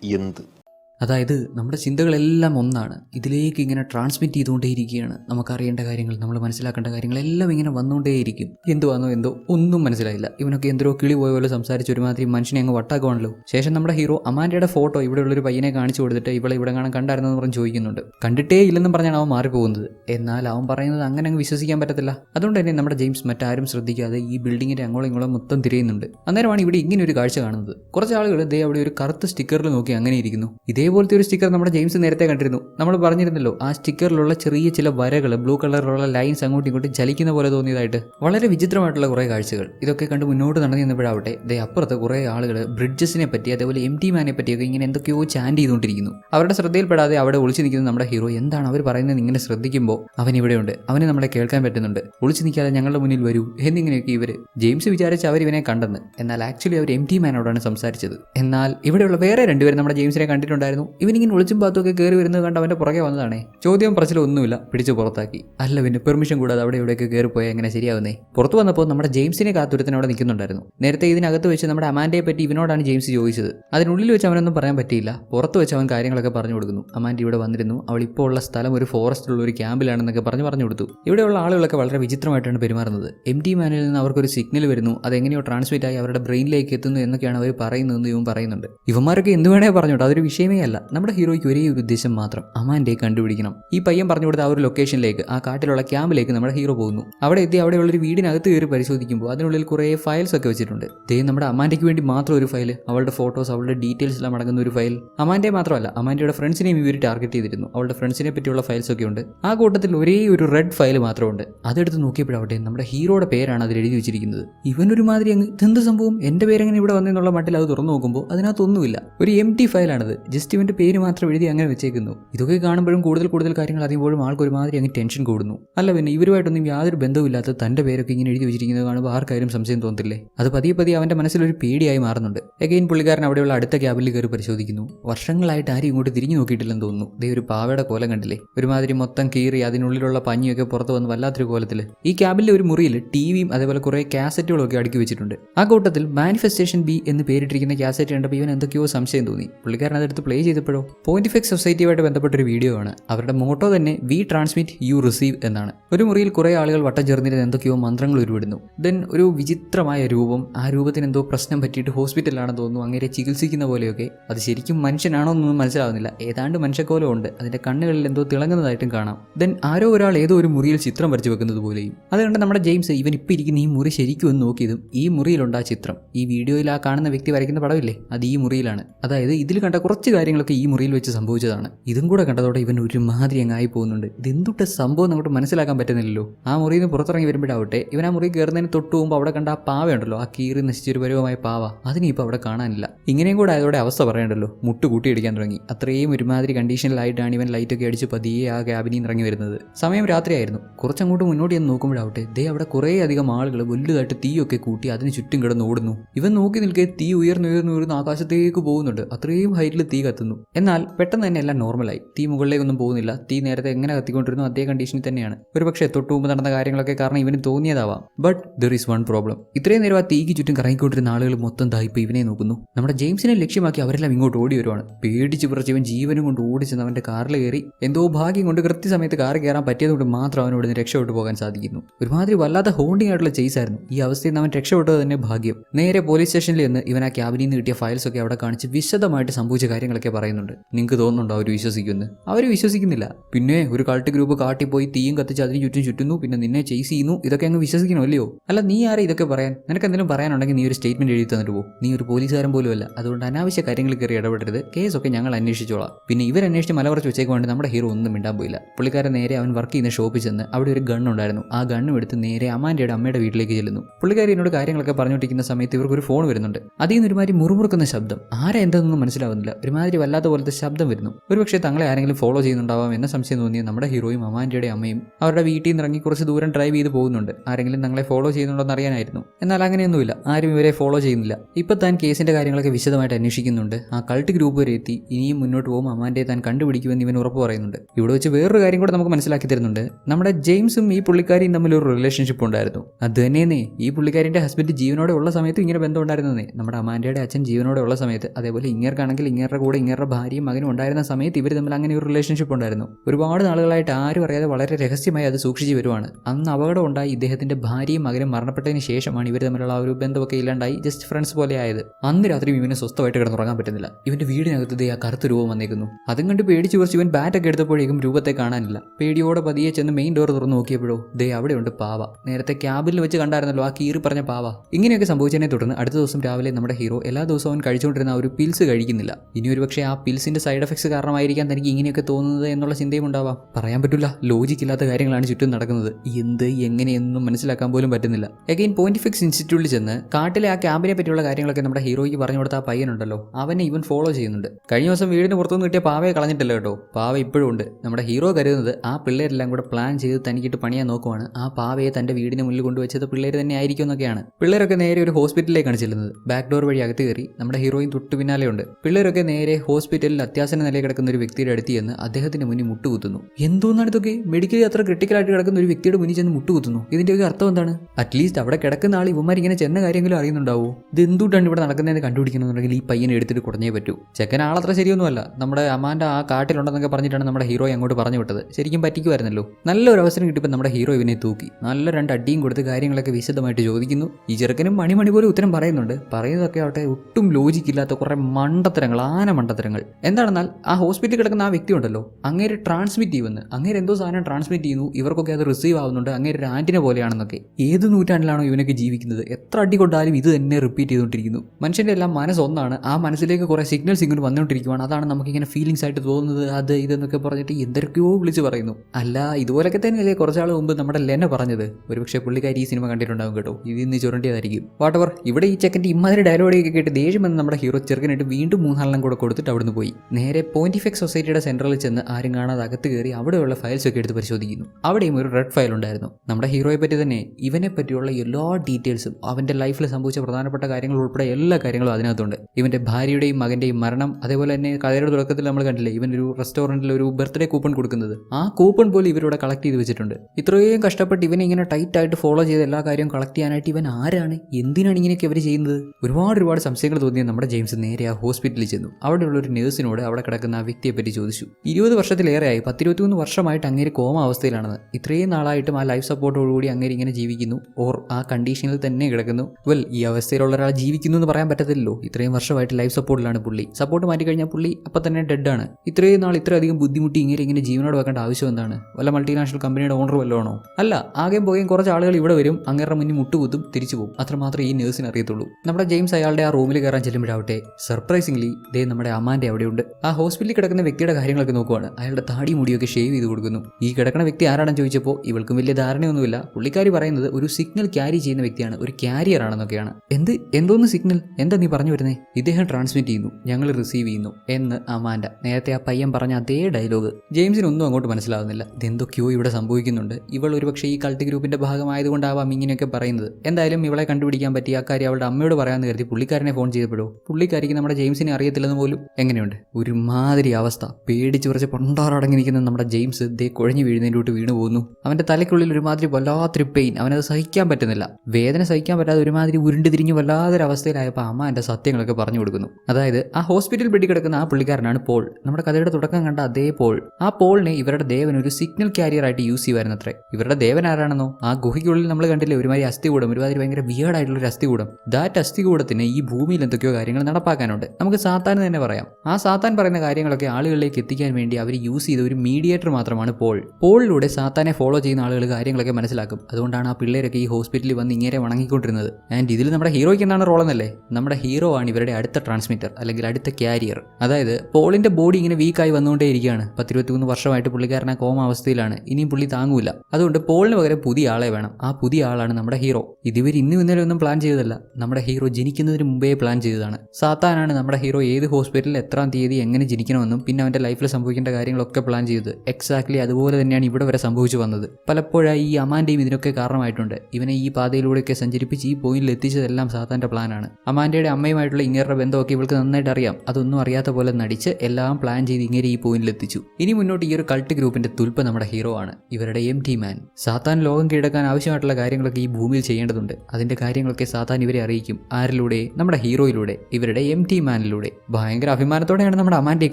[SPEAKER 2] എന്ത്?
[SPEAKER 1] അതായത് നമ്മുടെ ചിന്തകളെല്ലാം ഒന്നാണ്. ഇതിലേക്ക് ഇങ്ങനെ ട്രാൻസ്മിറ്റ് ചെയ്തുകൊണ്ടേയിരിക്കുകയാണ്. നമുക്കറിയേണ്ട കാര്യങ്ങൾ നമ്മൾ മനസ്സിലാക്കേണ്ട കാര്യങ്ങളെല്ലാം ഇങ്ങനെ വന്നുകൊണ്ടേയിരിക്കും. എന്തുവാന്നോ എന്തോ ഒന്നും മനസ്സിലായില്ല. ഇവനൊക്കെ എന്തോ കിളി പോയ പോലെ സംസാരിച്ച് ഒരുമാതിരി മനുഷ്യനെ അങ്ങ് വട്ടാക്കുവാണല്ലോ. ശേഷം നമ്മുടെ ഹീറോ അമാൻഡയുടെ ഫോട്ടോ ഇവിടെ ഉള്ളൊരു പയ്യനെ കാണിച്ചു കൊടുത്തിട്ട് ഇവളെ ഇവിടെ കാണാൻ കണ്ടായിരുന്നെന്ന് പറഞ്ഞ് ചോദിക്കുന്നുണ്ട്. കണ്ടിട്ടേ ഇല്ലെന്നും പറഞ്ഞാണ് അവൻ മാറിപ്പോകുന്നത്. എന്നാൽ അവൻ പറയുന്നത് അങ്ങനെ അങ്ങ് വിശ്വസിക്കാൻ പറ്റത്തില്ല. അതുകൊണ്ട് തന്നെ നമ്മുടെ ജെയിംസ് മറ്റാരും ശ്രദ്ധിക്കാതെ ഈ ബിൽഡിങ്ങിന്റെ അങ്ങോളം ഇങ്ങോളം മൊത്തം തിരയുന്നുണ്ട്. അന്നേരമാണ് ഇവിടെ ഇങ്ങനെ ഒരു കാഴ്ച കാണുന്നത്. കുറച്ച് ആളുകൾ ദേ അവിടെ ഒരു കറുത്ത സ്റ്റിക്കറിൽ നോക്കി അങ്ങനെ ഇരിക്കുന്നു. ഇതേപോലത്തെ ഒരു സ്റ്റിക്കർ നമ്മുടെ ജെയിംസ് നേരത്തെ കണ്ടിരുന്നു. നമ്മൾ പറഞ്ഞിരുന്നല്ലോ ആ സ്റ്റിക്കറിലുള്ള ചെറിയ ചില വരകൾ ബ്ലൂ കളറിലുള്ള ലൈൻസ് അങ്ങോട്ടും ഇങ്ങോട്ടും ചലിക്കുന്ന പോലെ തോന്നിയതായിട്ട് വളരെ വിചിത്രമായിട്ടുള്ള കുറേ കാഴ്ചകൾ. ഇതൊക്കെ കണ്ട് മുന്നോട്ട് നടന്നു നിന്നപ്പോഴാവട്ടെ ദേ അപ്പുറത്ത് കുറേ ആളുകൾ ബ്രിഡ്ജസിനെ പറ്റി അതേപോലെ എം ടി മാനെ പറ്റിയൊക്കെ ഇങ്ങനെ എന്തൊക്കെയോ ചാൻഡ് ചെയ്തുകൊണ്ടിരിക്കുന്നു. അവരുടെ ശ്രദ്ധയിൽപ്പെടാതെ അവിടെ ഒളിച്ചു നിൽക്കുന്ന നമ്മുടെ ഹീറോ എന്താണ് അവർ പറയുന്നത് ഇങ്ങനെ ശ്രദ്ധിക്കുമ്പോൾ അവൻ ഇവിടെയുണ്ട്. അവനെ നമ്മളെ കേൾക്കാൻ പറ്റുന്നുണ്ട്. ഒളിച്ചു നിൽക്കാതെ ഞങ്ങളുടെ മുന്നിൽ വരൂ എന്നിങ്ങനെയൊക്കെ ഇവർ ജെയിംസ് വിചാരിച്ച് അവർ ഇവനെ കണ്ടെന്ന്. എന്നാൽ ആക്ച്വലി അവർ എം ടി മാനോടാണ് സംസാരിച്ചത്. എന്നാൽ ഇവിടെയുള്ള വേറെ രണ്ടുപേരും നമ്മുടെ ജെയിംസിനെ കണ്ടിട്ടുണ്ടായിരുന്നു. ഇവനിങ്ങനെ ഒളിച്ചും പാത്തുമൊക്കെ കയറി വരുന്നത് കണ്ട് അവന്റെ പുറകെ വന്നതാണേ. ചോദ്യം പ്രശ്നമൊന്നുമില്ല പിടിച്ച് പുറത്താക്കി. അല്ല പിന്നെ പെർമിഷൻ കൂടാതെ അവിടെ ഇവിടെയൊക്കെ കയറി പോയാൽ എങ്ങനെ ശരിയാവുന്നേ? പുറത്തു വന്നപ്പോൾ നമ്മുടെ ജെയിംസിനെ കാത്തുരത്തിന് അവിടെ നിൽക്കുന്നുണ്ടായിരുന്നു. നേരത്തെ ഇതിനകത്ത് വെച്ച് നമ്മുടെ അമാൻഡയെ പറ്റി ഇവനോടാണ് ജെയിംസ് ചോദിച്ചത്. അതിനുള്ളിൽ വെച്ച് അവനൊന്നും പറയാൻ പറ്റിയില്ല. പുറത്ത് വെച്ച് അവൻ കാര്യങ്ങളൊക്കെ പറഞ്ഞു കൊടുക്കുന്നു. അമാൻഡി ഇവിടെ വന്നിരുന്നു. അവൾ ഇപ്പോൾ ഉള്ള സ്ഥലം ഒരു ഫോറസ്റ്റിലുള്ള ഒരു ക്യാമ്പിലാണെന്നൊക്കെ പറഞ്ഞു പറഞ്ഞു കൊടുത്തു. ഇവിടെയുള്ള ആളുകളൊക്കെ വളരെ വിചിത്രമായിട്ടാണ് പെരുമാറുന്നത്. എം ടി മാനിൽ നിന്ന് അവർക്കൊരു സിഗ്നൽ വരുന്നു. അതെങ്ങനെയോ ട്രാൻസ്മിറ്റ് ആയി അവരുടെ ബ്രെയിനിലേക്ക് എത്തുന്നു എന്നൊക്കെയാണ് അവർ പറയുന്നതെന്ന് ഇവൻ പറയുന്നുണ്ട്. ഇവന്മാരൊക്കെ എന്ത് വേണേ പറഞ്ഞോട്ടെ. അതൊരു വിഷയമേ അല്ല. നമ്മുടെ ഹീറോയ്ക്ക് ഒരേ ഒരു ഉദ്ദേശം മാത്രം അമാന്റെ കണ്ടുപിടിക്കണം. ഈ പയ്യൻ പറഞ്ഞു കൊടുത്ത ആ ഒരു ലൊക്കേഷനിലേക്ക് ആ കാട്ടിലുള്ള ക്യാമ്പിലേക്ക് നമ്മുടെ ഹീറോ പോകുന്നു. അവിടെ എത്തി അവിടെയുള്ളൊരു വീടിനകത്ത് കയറി പരിശോധിക്കുമ്പോൾ അതിനുള്ളിൽ കുറേ ഫയൽസ് ഒക്കെ വെച്ചിട്ടുണ്ട്. ദേ നമ്മുടെ അമാന്റെക്ക് വേണ്ടി മാത്രം ഒരു ഫയൽ അവളുടെ ഫോട്ടോസ് അവളുടെ ഡീറ്റെയിൽസ് എല്ലാം അടങ്ങുന്ന ഒരു ഫയൽ അമാന്റെ മാത്രമല്ല അമാന്റെയുടെ ഫ്രണ്ട്സിനെയും ഇവർ ടാർഗറ്റ് ചെയ്തിരുന്നു. അവളുടെ ഫ്രണ്ട്സിനെ പറ്റിയുള്ള ഫയൽസ് ഒക്കെ ഉണ്ട്. ആ കൂട്ടത്തിൽ ഒരേ ഒരു റെഡ് ഫയൽ മാത്രമുണ്ട്. അതെടുത്ത് നോക്കിയപ്പോഴാവട്ടെ നമ്മുടെ ഹീറോയുടെ പേരാണ് അതിൽ എഴുതി വെച്ചിരിക്കുന്നത്. ഇവനൊരു മാതിരി അങ്ങ് ഇതെന്ത് സംഭവം? എന്റെ പേരെങ്ങനെ ഇവിടെ വന്നെന്നുള്ള മട്ടിൽ അത് തുറന്നു നോക്കുമ്പോൾ അതിനകത്തൊന്നുമില്ല. ഒരു എം ടി ഫയലാണത് ജസ്റ്റ് ഇവന്റെ പേര് മാത്രം എഴുതി അങ്ങനെ വെച്ചേക്കുന്നു. ഇതൊക്കെ കാണുമ്പോഴും കൂടുതൽ കൂടുതൽ കാര്യങ്ങൾ അറിയുമ്പോഴും ആൾക്ക് ഒരുമാതിരി അങ്ങ് ടെൻഷൻ കൂടുന്നു. അല്ല പിന്നെ ഇവരുമായിട്ടൊന്നും യാതൊരു ബന്ധവുമില്ലാത്ത തന്റെ പേരൊക്കെ ഇങ്ങനെ എഴുതി വെച്ചിരിക്കുന്നത് കാണുമ്പോൾ ആർക്കാരും സംശയം തോന്നത്തില്ലേ? അത് പതിയെ പതിയെ അവന്റെ മനസ്സിലൊരു പേടിയായി മാറുന്നുണ്ട്. എഗെയിൻ പുള്ളിക്കാരൻ അവിടെയുള്ള അടുത്ത ക്യാബിൽ കയറി പരിശോധിക്കുന്നു. വർഷങ്ങളായിട്ട് ആരും ഇങ്ങോട്ട് തിരിഞ്ഞു നോക്കിയിട്ടില്ലെന്ന് തോന്നുന്നു. ദേ ഒരു പാവയുടെ കോലം കണ്ടില്ലേ? ഒരുമാതിരി മൊത്തം കീറി അതിനുള്ളിലുള്ള പഞ്ഞിയൊക്കെ പുറത്ത് വന്ന് വല്ലാത്തൊരു കോലത്തിൽ ഈ ക്യാബിലെ ഒരു മുറിയിൽ ടിവിയും അതേപോലെ കുറേ കാസറ്റുകളും ഒക്കെ അടുക്കി വെച്ചിട്ടുണ്ട്. ആ കൂട്ടത്തിൽ മാനിഫെസ്റ്റേഷൻ ബി എന്ന് പേരിട്ടിരിക്കുന്ന കാസറ്റ് കണ്ടപ്പോൾ ഇവൻ എന്തൊക്കെയോ സംശയം തോന്നി. പുള്ളിക്കാരൻ അതെടുത്ത് പ്ലേ ചെയ്തപ്പോഴോ? പോയിന്റ് ഫെക്സ് സൊസൈറ്റിയുമായിട്ട് ബന്ധപ്പെട്ടൊരു വീഡിയോ ആണ്. അവരുടെ മോട്ടോ തന്നെ വി ട്രാൻസ്മിറ്റ് യു റിസീവ് എന്നാണ്. ഒരു മുറിയിൽ കുറേ ആളുകൾ വട്ടം ചേർന്നിരുന്ന് എന്തൊക്കെയോ മന്ത്രങ്ങൾ ഉരുവിടുന്നു. ദെൻ ഒരു വിചിത്രമായ രൂപം ആ രൂപത്തിന് എന്തോ പ്രശ്നം പറ്റിയിട്ട് ഹോസ്പിറ്റലാണെന്ന് തോന്നുന്നു. അങ്ങനെ ചികിത്സിക്കുന്ന പോലെയൊക്കെ. അത് ശരിക്കും മനുഷ്യനാണോ എന്നൊന്നും മനസ്സിലാവുന്നില്ല. ഏതാണ്ട് മനുഷ്യക്കോലം ഉണ്ട്. അതിന്റെ കണ്ണുകളിൽ എന്തോ തിളങ്ങുന്നതായിട്ടും കാണാം. ദെൻ ആരോ ഒരാൾ ഏതോ ഒരു മുറിയിൽ ചിത്രം വരച്ചു വെക്കുന്നത് പോലെയും. അതുകൊണ്ട് നമ്മുടെ ജെയിംസ് ഇവൻ ഇപ്പം ഇരിക്കുന്ന ഈ മുറി ശരിക്കും ഒന്ന് നോക്കിയതും ഈ മുറിയിലുണ്ട് ആ ചിത്രം. ഈ വീഡിയോയിൽ ആ കാണുന്ന വ്യക്തി വരയ്ക്കുന്ന പടമില്ലേ? അത് ഈ മുറിയിലാണ്. അതായത് ഇതിൽ കണ്ട കുറച്ച് കാര്യങ്ങളൊക്കെ ഈ മുറിയിൽ വെച്ച് സംഭവിച്ചതാണ്. ഇതും കൂടെ കണ്ടതോടെ ഇവൻ ഒരുമാതിരി അങ്ങായി പോകുന്നുണ്ട് ഇതെന്തുട്ട് സംഭവം നമുക്ക് മനസ്സിലാക്കാൻ പറ്റുന്നില്ലല്ലോ. ആ മുറിയിൽ നിന്ന് പുറത്തിറങ്ങി വരുമ്പോഴാവട്ടെ ഇവൻ ആ മുറി കയറുന്നതിന് തൊട്ട് പോകുമ്പോൾ അവിടെ കണ്ട ആ പാവയുണ്ടല്ലോ ആ കീറി നശിച്ചൊരു പരുവമായ പാവ. അതിനിപ്പോൾ അവിടെ കാണാനില്ല. ഇങ്ങനെയും കൂടെ അതോടെ അവസ്ഥ പറയണ്ടല്ലോ. മുട്ട് കൂട്ടിയിടിക്കാൻ തുടങ്ങി. അത്രയും ഒരുമാതിരി കണ്ടീഷനിലായിട്ടാണ് ഇവൻ ലൈറ്റൊക്കെ അടിച്ച് പതിയെ ആ ക്യാബിനിൽ നിന്ന് ഇറങ്ങി വരുന്നത്. സമയം രാത്രിയായിരുന്നു. കുറച്ചങ്ങോട്ട് മുന്നോട്ട് ചെന്ന് നോക്കുമ്പോഴാവട്ടെ ദേ അവിടെ കുറേ അധികം ആളുകൾ വലുതായിട്ട് തീയൊക്കെ കൂട്ടി അതിന് ചുറ്റും കിടന്ന് ഓടുന്നു. ഇവൻ നോക്കി നിൽക്കെ തീ ഉയർന്നു ഉയർന്നു ഉയർന്ന് ആകാശത്തേക്ക് പോകുന്നുണ്ട്. അത്രയും ഹൈറ്റിൽ തീ കത്തുന്നു. എത്തുന്നു എന്നാൽ പെട്ടെന്ന് തന്നെ എല്ലാം നോർമലായി. തീ മുകളിലേക്കൊന്നും പോകുന്നില്ല. തീ നേരത്തെ എങ്ങനെ കത്തിക്കൊണ്ടിരുന്നു അതേ കണ്ടീഷനിൽ തന്നെയാണ്. ഒരുപക്ഷെ തൊട്ടു മുമ്പ് നടന്ന കാര്യങ്ങളൊക്കെ കാരണം ഇവന് തോന്നിയതാവാം. But there is one problem ഇത്രയും നേരം ആ തീക്ക് ചുറ്റും കറങ്ങിക്കൊണ്ടിരുന്ന ആളുകൾ മൊത്തം തായിപ്പ് ഇവനെ നോക്കുന്നു. നമ്മുടെ ജെയിംസിനെ ലക്ഷ്യമാക്കി അവരെല്ലാം ഇങ്ങോട്ട് ഓടി വരുവാണ്. പേടിച്ച് പുറച്ച് ഇവൻ ജീവനും കൊണ്ട് ഓടിച്ചെന്ന് അവന്റെ കാറിൽ കയറി എന്തോ ഭാഗ്യം കൊണ്ട് കൃത്യസമയത്ത് കാറ് കയറാൻ പറ്റിയതുകൊണ്ട് മാത്രം അവനോട് രക്ഷപ്പെട്ടു പോകാൻ സാധിക്കുന്നു. ഒരുമാതിരി വല്ലാത്ത ഹോണ്ടിങ് ആയിട്ടുള്ള ചേസ് ആയിരുന്നു. ഈ അവസ്ഥയിൽ അവൻ രക്ഷപ്പെട്ടത് തന്നെ ഭാഗ്യം. നേരെ പോലീസ് സ്റ്റേഷനിൽ നിന്ന് ഇവൻ ആ ക്യാബിനിൽ നിന്ന് കിട്ടിയ ഫയൽസ് ഒക്കെ അവിടെ കാണിച്ച് വിശദമായിട്ട് സംഭവിച്ച കാര്യങ്ങളൊക്കെ പറയുന്നുണ്ട്. നിങ്ങൾക്ക് തോന്നുന്നുണ്ടോ അവർ വിശ്വസിക്കുമെന്ന്? അവർ വിശ്വസിക്കുന്നില്ല. പിന്നെ ഒരു കൾട്ട് ഗ്രൂപ്പ് കാട്ടി പോയി തീയും കത്തിച്ച് അതിന് ചുറ്റും ചുറ്റുന്നു. പിന്നെ നിന്നെ ചേസ് ചെയ്യുന്നു. ഇതൊക്കെ അങ്ങ് വിശ്വസിക്കണോ അല്ലയോ അല്ല നീ ആരെ ഇതൊക്കെ പറയാൻ? നിനക്ക് എന്തെങ്കിലും പറയാനുണ്ടെങ്കിൽ നീ ഒരു സ്റ്റേറ്റ്മെന്റ് എഴുതി തന്നിട്ട് പോകും നീ ഒരു പോലീസുകാരൻ പോലും അല്ല അതുകൊണ്ട് അനാവശ്യ കാര്യങ്ങൾ കയറി ഇടപെടരുത്. കേസൊക്കെ ഞങ്ങൾ അന്വേഷിച്ചോളാം. പിന്നെ ഇവർ അന്വേഷിച്ച് മലവറച്ച് വെച്ചേക്ക് വേണ്ടി നമ്മുടെ ഹീറോ ഒന്നും മിണ്ടാൻ പോയില്ല. പുള്ളിക്കാരൻ നേരെ അവൻ വർക്ക് ചെയ്യുന്ന ഷോപ്പിൽ ചെന്ന് അവിടെ ഒരു ഗൺ ഉണ്ടായിരുന്നു. ആ ഗണ്ണും എടുത്ത് നേരെ അമ്മാന്റെയുടെ അമ്മയുടെ വീട്ടിലേക്ക് ചെല്ലുന്നു. പുള്ളിക്കാരി എന്നോട് കാര്യങ്ങളൊക്കെ പറഞ്ഞുകൊണ്ടിരിക്കുന്ന സമയത്ത് ഇവർക്ക് ഒരു ഫോൺ വരുന്നുണ്ട്. അതിൽ നിന്ന് ഒരുമാതിരി മുറുമുറുക്കുന്ന ശബ്ദം. ആരാ എന്തെന്നൊന്നും മനസ്സിലാവുന്നില്ല. ഒരുമാതിരി വല്ലാത്ത പോലത്തെ ശബ്ദം വരുന്നു. ഒരുപക്ഷെ തങ്ങളെ ആരെങ്കിലും ഫോളോ ചെയ്യുന്നുണ്ടാവാം എന്ന സംശയം തോന്നിയ നമ്മുടെ ഹീറോയും അമാൻഡിയുടെ അമ്മയും അവരുടെ വീട്ടിൽ നിന്ന് ഇറങ്ങി കുറച്ച് ദൂരം ഡ്രൈവ് ചെയ്ത് പോകുന്നുണ്ട്. ആരെങ്കിലും തങ്ങളെ ഫോളോ ചെയ്യുന്നുണ്ടോ അറിയാനായിരുന്നു. എന്നാൽ അങ്ങനെയൊന്നുമില്ല. ആരും ഇവരെ ഫോളോ ചെയ്യുന്നില്ല. ഇപ്പൊ താൻ കേസിന്റെ കാര്യങ്ങളൊക്കെ വിശദമായിട്ട് അന്വേഷിക്കുന്നുണ്ട്. ആ കൾട്ട് ഗ്രൂപ്പ് വരെ എത്തി. ഇനിയും മുന്നോട്ട് പോകും അമാന്റെ താൻ കണ്ടുപിടിക്കുമെന്ന് ഇവൻ ഉറപ്പ് പറയുന്നുണ്ട്. ഇവിടെ വെച്ച് വേറൊരു കാര്യം കൂടെ നമുക്ക് മനസ്സിലാക്കി തരുന്നുണ്ട്. നമ്മുടെ ജെയിംസും ഈ പുള്ളിക്കാരിയും തമ്മിൽ ഒരു റിലേഷൻഷിപ്പ് ഉണ്ടായിരുന്നു. അത് തന്നെയെന്നേ. ഈ പുള്ളിക്കാരിന്റെ ഹസ്ബൻഡ് ജീവനോടെ ഉള്ള സമയത്ത് ഇങ്ങനെ ബന്ധം ഉണ്ടായിരുന്നേ നമ്മുടെ അമ്മാന്റെ അച്ഛൻ ജീവനോടെ ഉള്ള സമയത്ത്. അതേപോലെ ഇങ്ങേർക്കാണെങ്കിൽ ഇങ്ങേരുടെ കൂടെ ഇങ്ങേരുടെ ഭാര്യയും മകനും ഉണ്ടായിരുന്ന സമയത്ത് ഇവർ തമ്മിൽ അങ്ങനെ ഒരു റിലേഷൻഷിപ്പ് ഉണ്ടായിരുന്നു. ഒരുപാട് നാളുകളായിട്ട് ആരും അറിയാതെ വളരെ രഹസ്യമായി അത് സൂക്ഷിച്ചു വരുവാണ്. അന്ന് അപകടം ഉണ്ടായി ഇദ്ദേഹത്തിന്റെ ഭാര്യയും മകനും മരണപ്പെട്ടതിന് ശേഷമാണ് ഇവർ തമ്മിലുള്ള ഒരു ബന്ധമൊക്കെ ഇല്ലാണ്ടായി ജസ്റ്റ് ഫ്രണ്ട്സ് പോലെ ആയത്. അന്ന് രാത്രി ഇവന് സ്വസ്ഥമായിട്ട് കിടന്നുറങ്ങാൻ പറ്റുന്നില്ല. ഇവന്റെ വീടിനകത്ത് ആ കറുത്ത രൂപം വന്നേക്കുന്നു. അതും കണ്ട് പേടിച്ച് കുറച്ച് ഇവൻ ബാറ്റൊക്കെ എടുത്തപ്പോഴേക്കും രൂപത്തെ കാണാനില്ല. പേടിയോടെ പതിയെ ചെന്ന് മെയിൻ ഡോർ തുറന്നു നോക്കിയപ്പോഴോ ദേ അവിടെയുണ്ട് പാവ. നേരത്തെ ക്യാബിൽ വെച്ച് കണ്ടായിരുന്നല്ലോ ആ കീറി പറഞ്ഞ പാവ. ഇങ്ങനെയൊക്കെ സംഭവിച്ചതിനെ തുടർന്ന് അടുത്ത ദിവസം രാവിലെ നമ്മുടെ ഹീറോ എല്ലാ ദിവസവും കഴിച്ചുകൊണ്ടിരുന്ന ഒരു പിൽസ് കഴിക്കുന്നില്ല. ഇനി ഒരു ആ പിൽസിന്റെ സൈഡ് എഫക്ട്സ് കാരണമായിരിക്കാം തനിക്ക് ഇങ്ങനെയൊക്കെ തോന്നുന്നത് എന്നുള്ള ചിന്തയും ഉണ്ടാവാം. പറയാൻ പറ്റില്ല ലോജിക് ഇല്ലാത്ത കാര്യങ്ങളാണ് ചുറ്റും നടക്കുന്നത്. എന്ത് എങ്ങനെയെന്നും മനസ്സിലാക്കാൻ പോലും പറ്റുന്നില്ല. എഗെയിൻ പോയിന്റ് ഫിക്സ് ഇൻസ്റ്റിറ്റ്യൂട്ടിൽ ചെന്ന് കാട്ടിലെ ആ ക്യാമ്പിനെ പറ്റിയുള്ള കാര്യങ്ങളൊക്കെ നമ്മുടെ ഹീറോയ്ക്ക് പറഞ്ഞു കൊടുത്ത ആ പയ്യനുണ്ടല്ലോ. അവനെ ഇവൻ ഫോളോ ചെയ്യുന്നുണ്ട്. കഴിഞ്ഞ ദിവസം വീടിന് പുറത്തുനിന്ന് കിട്ടിയ പാവയെ കളഞ്ഞിട്ടില്ല കേട്ടോ? പാവ ഇപ്പോഴും ഉണ്ട്. നമ്മുടെ ഹീറോ കരുതുന്നത് ആ പിള്ളേരെല്ലാം കൂടെ പ്ലാൻ ചെയ്ത് തനിക്കിട്ട് പണിയാൻ നോക്കുവാണ്. ആ പാവയെ തന്റെ വീടിന് മുന്നിൽ കൊണ്ടുവച്ചത് പിള്ളേർ തന്നെ ആയിരിക്കും എന്നൊക്കെയാണ്. പിള്ളേരൊക്കെ നേരെ ഒരു ഹോസ്പിറ്റലിലേക്കാണ് ചെല്ലുന്നത്. ബാക്ക് ഡോർ വഴി അകത്ത് കയറി നമ്മുടെ ഹീറോയിൻ തൊട്ടു പിന്നാലെയുണ്ട്. പിള്ളേരൊക്കെ നേരെ ഹോസ്പിറ്റലിൽ അത്യാസന നിലയിൽ കിടക്കുന്ന ഒരു വ്യക്തിയുടെ അടുത്ത് ചെന്ന് അദ്ദേഹത്തിന്റെ മുന്നിൽ മുട്ടുകുത്തുന്നു. എന്തോന്നാണ് ഇതൊക്കെ? മെഡിക്കലി അത്ര ക്രിട്ടിക്കലായിട്ട് കിടക്കുന്ന ഒരു വ്യക്തിയുടെ മുന്നിൽ ചെന്ന് മുട്ടുകുത്തുന്നു. ഇതിന്റെയൊക്കെ അർത്ഥം എന്താണ്? അറ്റ്ലീസ്റ്റ് അവിടെ കിടക്കുന്ന ആൾ ഇവന്മാർ ഇങ്ങനെ ചെന്ന കാര്യങ്ങളും അറിയുന്നുണ്ടാവോ? ഇത് എന്തുകൊണ്ടാണ് ഇവിടെ നടക്കുന്നതെന്ന് കണ്ടുപിടിക്കണമെന്നുണ്ടെങ്കിൽ ഈ പയ്യനെ എടുത്തിട്ട് കുറഞ്ഞേ പറ്റൂ. ചെക്കൻ ആളത്ര ശരിയൊന്നുമല്ല. നമ്മുടെ അമാന്റെ ആ കാട്ടിലുണ്ടെന്നൊക്കെ പറഞ്ഞിട്ടാണ് നമ്മുടെ ഹീറോ അങ്ങോട്ട് പറഞ്ഞു വിട്ടത്. ശരിക്കും പറ്റിക്കുമായിരുന്നല്ലോ. നല്ലൊരു അവസരം കിട്ടിയപ്പോൾ നമ്മുടെ ഹീറോ ഇവനെ തൂക്കി. നല്ല രണ്ട് അടിയും കൊടുത്ത് കാര്യങ്ങളൊക്കെ വിശദമായിട്ട് ചോദിക്കുന്നു. ഈ ചെറുക്കനും മണിമണി പോലെ ഉത്തരം പറയുന്നുണ്ട്. പറയുന്നതൊക്കെ ആവട്ടെ ഒട്ടും ലോജിക്കില്ലാത്ത കുറെ മണ്ടത്തരങ്ങൾ ആന മണ്ടത്തരങ്ങൾ എന്താണെന്നാൽ ആ ഹോസ്പിറ്റലിൽ കിടക്കുന്ന ആ വ്യക്തി ഉണ്ടല്ലോ അങ്ങേര് ട്രാൻസ്മിറ്റ് ചെയ്യുമെന്ന്. അങ്ങേര് എന്തോ സാധനം ട്രാൻസ്മിറ്റ് ചെയ്യുന്നു. ഇവർക്കൊക്കെ അത് റിസീവ് ആവുന്നുണ്ട്. അങ്ങേര് ഒരു ആന്റിനെ പോലെയാണെന്നൊക്കെ. ഏത് നൂറ്റാണ്ടിലാണോ ഇവനൊക്കെ ജീവിക്കുന്നത്? എത്ര അടി കൊണ്ടാലും ഇത് തന്നെ റിപ്പീറ്റ് ചെയ്തുകൊണ്ടിരിക്കുന്നു. മനുഷ്യന്റെ എല്ലാം മനസ്സ് ഒന്നാണ് ആ മനസ്സിലേക്ക് കുറേ സിഗ്നൽസ് ഇങ്ങോട്ട് വന്നുകൊണ്ടിരിക്കുകയാണ് അതാണ് നമുക്ക് ഇങ്ങനെ ഫീലിങ്സ് ആയിട്ട് തോന്നുന്നത് അത് ഇതെന്നൊക്കെ പറഞ്ഞിട്ട് എന്തൊക്കെയോ വിളിച്ച് പറയുന്നു. അല്ല ഇതുപോലൊക്കെ തന്നെയല്ലേ കുറച്ചാൾ മുമ്പ് നമ്മുടെ ലെന പറഞ്ഞത്. ഒരുപക്ഷെ പുള്ളിക്കാരി ഈ സിനിമ കണ്ടിട്ടുണ്ടാവും കേട്ടോ. ഇതിൽ നിന്ന് ചുരണ്ടിയതായിരിക്കും. വാട്ടവർ ഇവിടെ ഈ ചെക്കന്റെ ഇമ്മാതിരി ഡയലോഗൊക്കെ കേട്ട് ദേഷ്യം എന്ന് നമ്മുടെ ഹീറോ ചെറുക്കനായിട്ട് വീണ്ടും മൂന്നാലെണ്ണം കൂടെ കൊടുത്തിട്ട് അവിടുന്ന് പോയി. നേരെ പോയിന്റ് ഇഫെക്ട് സൊസൈറ്റിയുടെ സെൻട്രലിൽ ചെന്ന് ആരും കാണാതെ അകത്ത് കയറി അവിടെയുള്ള ഫയൽസ് ഒക്കെ എടുത്ത് പരിശോധിക്കുന്നു. അവിടെയും ഒരു റെഡ് ഫയൽ ഉണ്ടായിരുന്നു. നമ്മുടെ ഹീറോയെ പറ്റി തന്നെ ഇവനെ പറ്റിയുള്ള എല്ലാ ഡീറ്റെയിൽസും അവന്റെ ലൈഫിൽ സംഭവിച്ച പ്രധാനപ്പെട്ട കാര്യങ്ങൾ ഉൾപ്പെടെ എല്ലാ കാര്യങ്ങളും അതിനകത്തുണ്ട്. ഇവന്റെ ഭാര്യയുടെയും മകന്റെയും മരണം അതേപോലെ തന്നെ കഥയുടെ തുടക്കത്തിൽ നമ്മൾ കണ്ടില്ലേ ഇവൻ ഒരു റെസ്റ്റോറന്റിൽ ഒരു ബർത്ത്ഡേ കൂപ്പൺ കൊടുക്കുന്നത്. ആ കൂപ്പൺ പോലും ഇവരിവിടെ കളക്ട് ചെയ്ത് വെച്ചിട്ടുണ്ട്. ഇത്രയും കഷ്ടപ്പെട്ട് ഇവനെ ഇങ്ങനെ ടൈറ്റ് ആയിട്ട് ഫോളോ ചെയ്ത് എല്ലാ കാര്യവും കളക്ട് ചെയ്യാനായിട്ട് ഇവൻ ആരാണ്? എന്തിനാണ് ഇങ്ങനെയൊക്കെ അവർ ചെയ്യുന്നത്? ഒരുപാട് ഒരുപാട് സംശയങ്ങൾ തോന്നിയ നമ്മുടെ ജെയിംസ് നേരെ ആ ഹോസ്പിറ്റലിൽ ചെന്നു. അവിടെയുള്ള ഒരു നേഴ്സിനോട് അവിടെ കിടക്കുന്ന ആ വ്യക്തിയെ പറ്റി ചോദിച്ചു. ഇരുപത് വർഷത്തിലേറെയായി. പത്തിരുപത്തിമൂന്ന് വർഷമായിട്ട് അങ്ങേര് കോമ അവസ്ഥയിലാണെന്ന്. ഇത്രയും നാളായിട്ടും ആ ലൈഫ് സപ്പോർട്ടോടുകൂടി അങ്ങേര് ഇങ്ങനെ ജീവിക്കുന്നു. ഓർ ആ കണ്ടീഷനിൽ തന്നെ കിടക്കുന്നു. വെൽ ഈ അവസ്ഥയിലുള്ള ഒരാൾ ജീവിക്കുന്നു എന്ന് പറയാൻ പറ്റത്തില്ലല്ലോ. ഇത്രയും വർഷമായിട്ട് ലൈഫ് സപ്പോർട്ടിലാണ് പുള്ളി. സപ്പോർട്ട് മാറ്റി കഴിഞ്ഞാൽ പുള്ളി അപ്പം തന്നെ ഡെഡ് ആണ്. ഇത്രയും നാൾ ഇത്രയധികം ബുദ്ധിമുട്ടി ഇങ്ങനെ ഇങ്ങനെ ജീവനോട് വെക്കേണ്ട ആവശ്യം എന്താണ്? വല്ല മൾട്ടിനാഷണൽ കമ്പനിയുടെ ഓണർ വല്ലതാണോ അല്ല ആകെയും പോകെയും കുറച്ച് ആളുകൾ ഇവിടെ വരും. അങ്ങേരുടെ മുന്നിൽ മുട്ടുകുത്തും തിരിച്ചു പോകും. അത്രമാത്രം ഈ നേഴ്സിന് അറിയത്തുള്ളൂ. നമ്മുടെ ജെയിംസ് അയാളുടെ ആ റൂമിൽ കയറാൻ ചെല്ലുമ്പോഴാവട്ടെ. സർപ്രൈസിംഗ്ലി ദേ നമ്മുടെ അമ്മാന്റെ അവിടെയുണ്ട് ആ ഹോസ്പിറ്റലിൽ കിടക്കുന്ന വ്യക്തിയുടെ കാര്യങ്ങളൊക്കെ നോക്കുവാണ്. അയാളുടെ താടി മുടിയൊക്കെ ഷേവ് ചെയ്ത് കൊടുക്കുന്നു. ഈ കിടക്കുന്ന വ്യക്തി ആരാണെന്ന് ചോദിച്ചപ്പോൾ ഇവൾക്കും വലിയ ധാരണയൊന്നുമില്ല. പുള്ളിക്കാരി പറയുന്നത് ഒരു സിഗ്നൽ ക്യാരി ചെയ്യുന്ന വ്യക്തിയാണ്. ഒരു ക്യാരിയർ ആണെന്നൊക്കെയാണ്. എന്ത്? എന്തോന്ന് സിഗ്നൽ എന്താ നീ പറഞ്ഞു വരുന്നേ? ഇദ്ദേഹം ട്രാൻസ്മിറ്റ് ചെയ്യുന്നു. ഞങ്ങൾ റിസീവ് ചെയ്യുന്നു. എന്ന് അമാൻഡ നേരത്തെ ആ പയ്യൻ പറഞ്ഞ അതേ ഡയലോഗ് ജെയിംസിന് ഒന്നും അങ്ങോട്ട് മനസ്സിലാവുന്നില്ല. ഇതെന്തൊക്കെയോ ഇവിടെ സംഭവിക്കുന്നുണ്ട്. ഇവൾ ഒരുപക്ഷെ ഈ കൾട്ട് ഗ്രൂപ്പിന്റെ ഭാഗമായതുകൊണ്ടാവാം ഇങ്ങനെയൊക്കെ പറയുന്നത്. എന്തായാലും ഇവളെ കണ്ടുപിടിക്കാൻ പറ്റിയ ആ കാര്യം അവളുടെ അമ്മയോട് പറയാമെന്ന് കരുതി പുള്ളിക്കാരനെ ഫോൺ ചെയ്തപ്പോഴോ? പുള്ളിക്കാരിക്ക് നമ്മുടെ ജെയിംസിനെ അറിയത്തില്ലെന്ന് പോലും എങ്ങനെയുണ്ട്? ഒരുമാതിരി അവസ്ഥ. പേടിച്ച് കുറച്ച് പണ്ടാറടങ്ങി നിൽക്കുന്ന നമ്മുടെ ജെയിംസ് ദേ കുഴഞ്ഞു വീഴുന്നതിലോട്ട് വീണു പോകുന്നു അവന്റെ തലയ്ക്കുള്ളിൽ ഒരുമാതിരി വല്ലാത്തൊരു പെയിൻ അവനത് സഹിക്കാൻ പറ്റുന്നില്ല. വേദന സഹിക്കാൻ പറ്റാതെ ഒരുമാതിരി ഉരുണ്ട് തിരിഞ്ഞ് വല്ലാതൊരു അവസ്ഥയിലായപ്പോൾ അമ്മ എന്റെ സത്യങ്ങളൊക്കെ പറഞ്ഞു കൊടുക്കുന്നു. അതായത് ആ ഹോസ്പിറ്റൽ ബെഡിൽ കിടക്കുന്ന ആ പുള്ളിക്കാരനാണ് പോൾ. നമ്മുടെ കഥയുടെ തുടക്കം കണ്ട അതേ പോൾ. ആ പോളിനെ ഇവരുടെ ദേവൻ ഒരു സിഗ്നൽ കാരിയർ ആയിട്ട് യൂസ് ചെയ്യുമായിരുന്നത്രേ. ഇവരുടെ ദേവൻ ആരാണെന്നോ? ആ ഗുഹയ്ക്കുള്ളിൽ നമ്മൾ കണ്ടില്ലേ ഒരുമാതിരി അസ്ഥി അസ്ഥികൂടം. ഒരുമാതിരി ഭയങ്കര വിയേഡ് ആയിട്ടുള്ള ഒരു അസ്ഥി അസ്ഥികൂടം. ദാറ്റ് അസ്ഥികൂടത്തിന് ഈ ഭൂമിയിൽ എന്തൊക്കെയോ കാര്യങ്ങൾ നടപ്പാക്കാനുണ്ട്. നമുക്ക് സാത്താൻ തന്നെ പറയാം. ആ സാത്താൻ പറയുന്ന കാര്യങ്ങളൊക്കെ ആളുകളിലേക്ക് എത്തിക്കാൻ വേണ്ടി അവർ യൂസ് ചെയ്ത ഒരു മീഡിയേറ്റർ മാത്രമാണ് പോൾ. പോളിലൂടെ സാത്താനെ ഫോളോ ചെയ്യുന്ന ആളുകൾ കാര്യങ്ങളൊക്കെ മനസ്സിലാക്കും. അതുകൊണ്ടാണ് ആ പിള്ളേരൊക്കെ ഈ ഹോസ്പിറ്റലിൽ വന്ന് ഇങ്ങനെ വണങ്ങിക്കൊണ്ടിരുന്നത്. ആൻഡ് ഇതിൽ നമ്മുടെ ഹീറോയ്ക്ക് എന്താണ് റോൾ എന്നല്ലേ? നമ്മുടെ ഹീറോ ആണ് ഇവരുടെ അടുത്ത ട്രാൻസ്മിറ്റർ അല്ലെങ്കിൽ അടുത്ത ക്യാരിയർ അതായത് പോളിന്റെ ബോഡി ഇങ്ങനെ വീക്കായി വന്നുകൊണ്ടേയിരിക്കുകയാണ്. പത്തിരുപത്തിമൂന്ന് വർഷമായിട്ട് പുള്ളിക്കാരൻ ആ കോമ അവസ്ഥയിലാണ്. ഇനിയും പുള്ളി താങ്ങൂല. അതുകൊണ്ട് പോളിന് പകരം പുതിയ ആളെ വേണം. ആ പുതിയ ആളാണ് നമ്മുടെ ഹീറോ ഇതിവർ ഇന്നും ഇന്നലെ ഒന്നും പ്ലാൻ ചെയ്തതല്ല. നമ്മുടെ ഹീറോ ജനിക്കുന്നതിന് മുമ്പേ പ്ലാൻ ചെയ്തതാണ്. സാത്താനാണ് നമ്മുടെ ഹീറോ ഏത് ഹോസ്പിറ്റലിൽ എത്രാം തീയതി എങ്ങനെ ജനിക്കണമെന്നും പിന്നെ അവന്റെ ലൈഫിൽ സംഭവിക്കേണ്ട കാര്യങ്ങളൊക്കെ പ്ലാൻ ചെയ്തത് എക്സാക്ട്ലി അതുപോലെ തന്നെയാണ് ഇവിടെ വരെ സംഭവിച്ചു വന്നത്. പലപ്പോഴായി ഈ അമാന്റെയും ഇതിനൊക്കെ കാരണമായിട്ടുണ്ട്. ഇവനെ ഈ പാതയിലൂടെയൊക്കെ സഞ്ചരിപ്പിച്ച് ഈ പോയിന്റിൽ എത്തിച്ചതെല്ലാം സാത്താന്റെ പ്ലാനാണ് അമാന്റെയുടെ അമ്മയുമായിട്ടുള്ള ഇങ്ങേരുടെ ബന്ധമൊക്കെ ഇവൾക്ക് നന്നായിട്ട് അറിയാം. അതൊന്നും അറിയാത്ത പോലെ നടിച്ച് എല്ലാം പ്ലാൻ ചെയ്ത് ഇങ്ങനെ ഈ പോയിന്റിൽ എത്തിച്ചു. ഇനി മുന്നോട്ട് ഈ ഒരു കൾട്ട് ഗ്രൂപ്പിന്റെ തുൽപ്പ് നമ്മുടെ ഹീറോ ആണ്. ഇവരുടെ എം ടി മാൻ സാത്താൻ ലോകം കീഴടക്കാൻ ആവശ്യമായിട്ടുള്ള കാര്യങ്ങളൊക്കെ ഈ ഭൂമിയിൽ ചെയ്യേണ്ടതുണ്ട്. അതിന്റെ കാര്യങ്ങളൊക്കെ സാത്താൻ ഇവരെ അറിയിക്കും. ആരിലൂടെ? നമ്മുടെ ഹീറോയിലൂടെ ഇവരുടെ എം ടി മാനിലൂടെ ഭയങ്കര അഭിമാനത്തോടെയാണ് നമ്മുടെ അമാന്റെ ഈ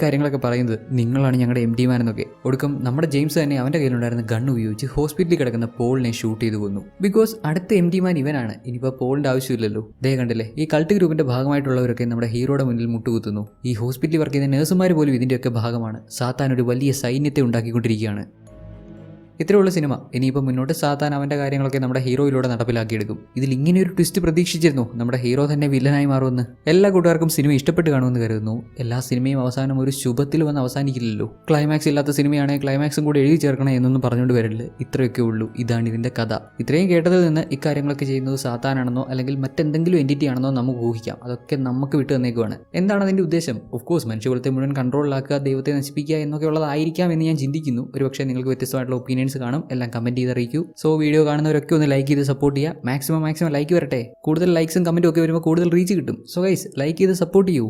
[SPEAKER 1] കാര്യങ്ങളൊക്കെ പറയുന്നത്. നിങ്ങളാണ് ഞങ്ങളുടെ എം ഡി മാൻ എന്നൊക്കെ. ഒടുക്കം നമ്മുടെ ജെയിംസ് തന്നെ അവന്റെ കയ്യിലുണ്ടായിരുന്ന ഗൺ ഉപയോഗിച്ച് ഹോസ്പിറ്റലിൽ കിടക്കുന്ന പോളിനെ ഷൂട്ട് ചെയ്തു കൊന്നു. ബിക്കോസ് അടുത്ത എം ഡി മാൻ ഇവനാണ്. ഇനിയിപ്പോൾ പോളിന്റെ ആവശ്യമില്ലല്ലോ. ദേ കണ്ടില്ലേ? ഈ കൾട്ട് ഗ്രൂപ്പിന്റെ ഭാഗമായിട്ടുള്ളവരൊക്കെ നമ്മുടെ ഹീറോയുടെ മുന്നിൽ മുട്ടുകുത്തുന്നു. ഈ ഹോസ്പിറ്റലിൽ വർക്ക് ചെയ്യുന്ന നഴ്സുമാർ പോലും ഇതിന്റെയൊക്കെ ഭാഗമാണ്. സാത്താൻ ഒരു വലിയ സൈന്യത്തെ ഉണ്ടാക്കിക്കൊണ്ടിരിക്കുകയാണ്. ഇത്രയുള്ള സിനിമ. ഇനിയിപ്പോൾ മുന്നോട്ട് സാത്താൻ അവന്റെ കാര്യങ്ങളൊക്കെ നമ്മുടെ ഹീറോയിലൂടെ നടപ്പിലാക്കിയെടുക്കും. ഇതിൽ ഇങ്ങനെ ഒരു ട്വിസ്റ്റ് പ്രതീക്ഷിച്ചിരുന്നു. നമ്മുടെ ഹീറോ തന്നെ വില്ലനായി മാറുമെന്ന്. എല്ലാ കൂട്ടുകാർക്കും സിനിമ ഇഷ്ടപ്പെട്ട് കാണുമെന്ന് കരുതുന്നു. എല്ലാ സിനിമയും അവസാനം ഒരു ശുഭത്തിൽ വന്ന് അവസാനിക്കില്ലല്ലോ. ക്ലൈമാക്സ് ഇല്ലാത്ത സിനിമയാണെങ്കിൽ ക്ലൈമാക്സും കൂടി എഴുതി ചേർക്കണം എന്നൊന്നും പറഞ്ഞുകൊണ്ട് വരില്ല ഇത്രയൊക്കെ ഉള്ളൂ. ഇതാണ് ഇതിന്റെ കഥ. ഇത്രയും കേട്ടതിൽ നിന്ന് ഇക്കാര്യങ്ങളൊക്കെ ചെയ്യുന്നത് സാത്താനാണെന്നോ അല്ലെങ്കിൽ മറ്റെന്തെങ്കിലും എന്റിറ്റി ആണെന്നോ നമുക്ക് ഊഹിക്കാം. അതൊക്കെ നമുക്ക് വിട്ടു തന്നേക്കുവാണ്. എന്താണ് അതിന്റെ ഉദ്ദേശം? ഓഫ് കോഴ്സ് മനുഷ്യകുലത്തെ മുഴുവൻ കൺട്രോളിലാക്കുക ദൈവത്തെ നശിപ്പിക്കുക എന്നൊക്കെ ഉള്ളതായിരിക്കാം എന്ന് ഞാൻ ചിന്തിക്കുന്നു. ഒരു പക്ഷേ നിങ്ങൾക്ക് വ്യത്യസ്തമായിട്ടുള്ള ഒപ്പീനിയൻസ് കാണും എല്ലാം കമന്റ് ചെയ്ത് അറിയിക്കൂ സോ വീഡിയോ കാണുന്നവരൊക്കെ ഒന്ന് ലൈക്ക് ചെയ്ത് സപ്പോർട്ട് ചെയ്യുക മാക്സിമം മാക്സിമം ലൈക്ക് വരട്ടെ. കൂടുതൽ ലൈക്സും കമന്റും ഒക്കെ വരുമ്പോൾ കൂടുതൽ റീച്ച് കിട്ടും. സോ ഗൈസ് ലൈക്ക് ചെയ്ത് സപ്പോർട്ട് ചെയ്യൂ.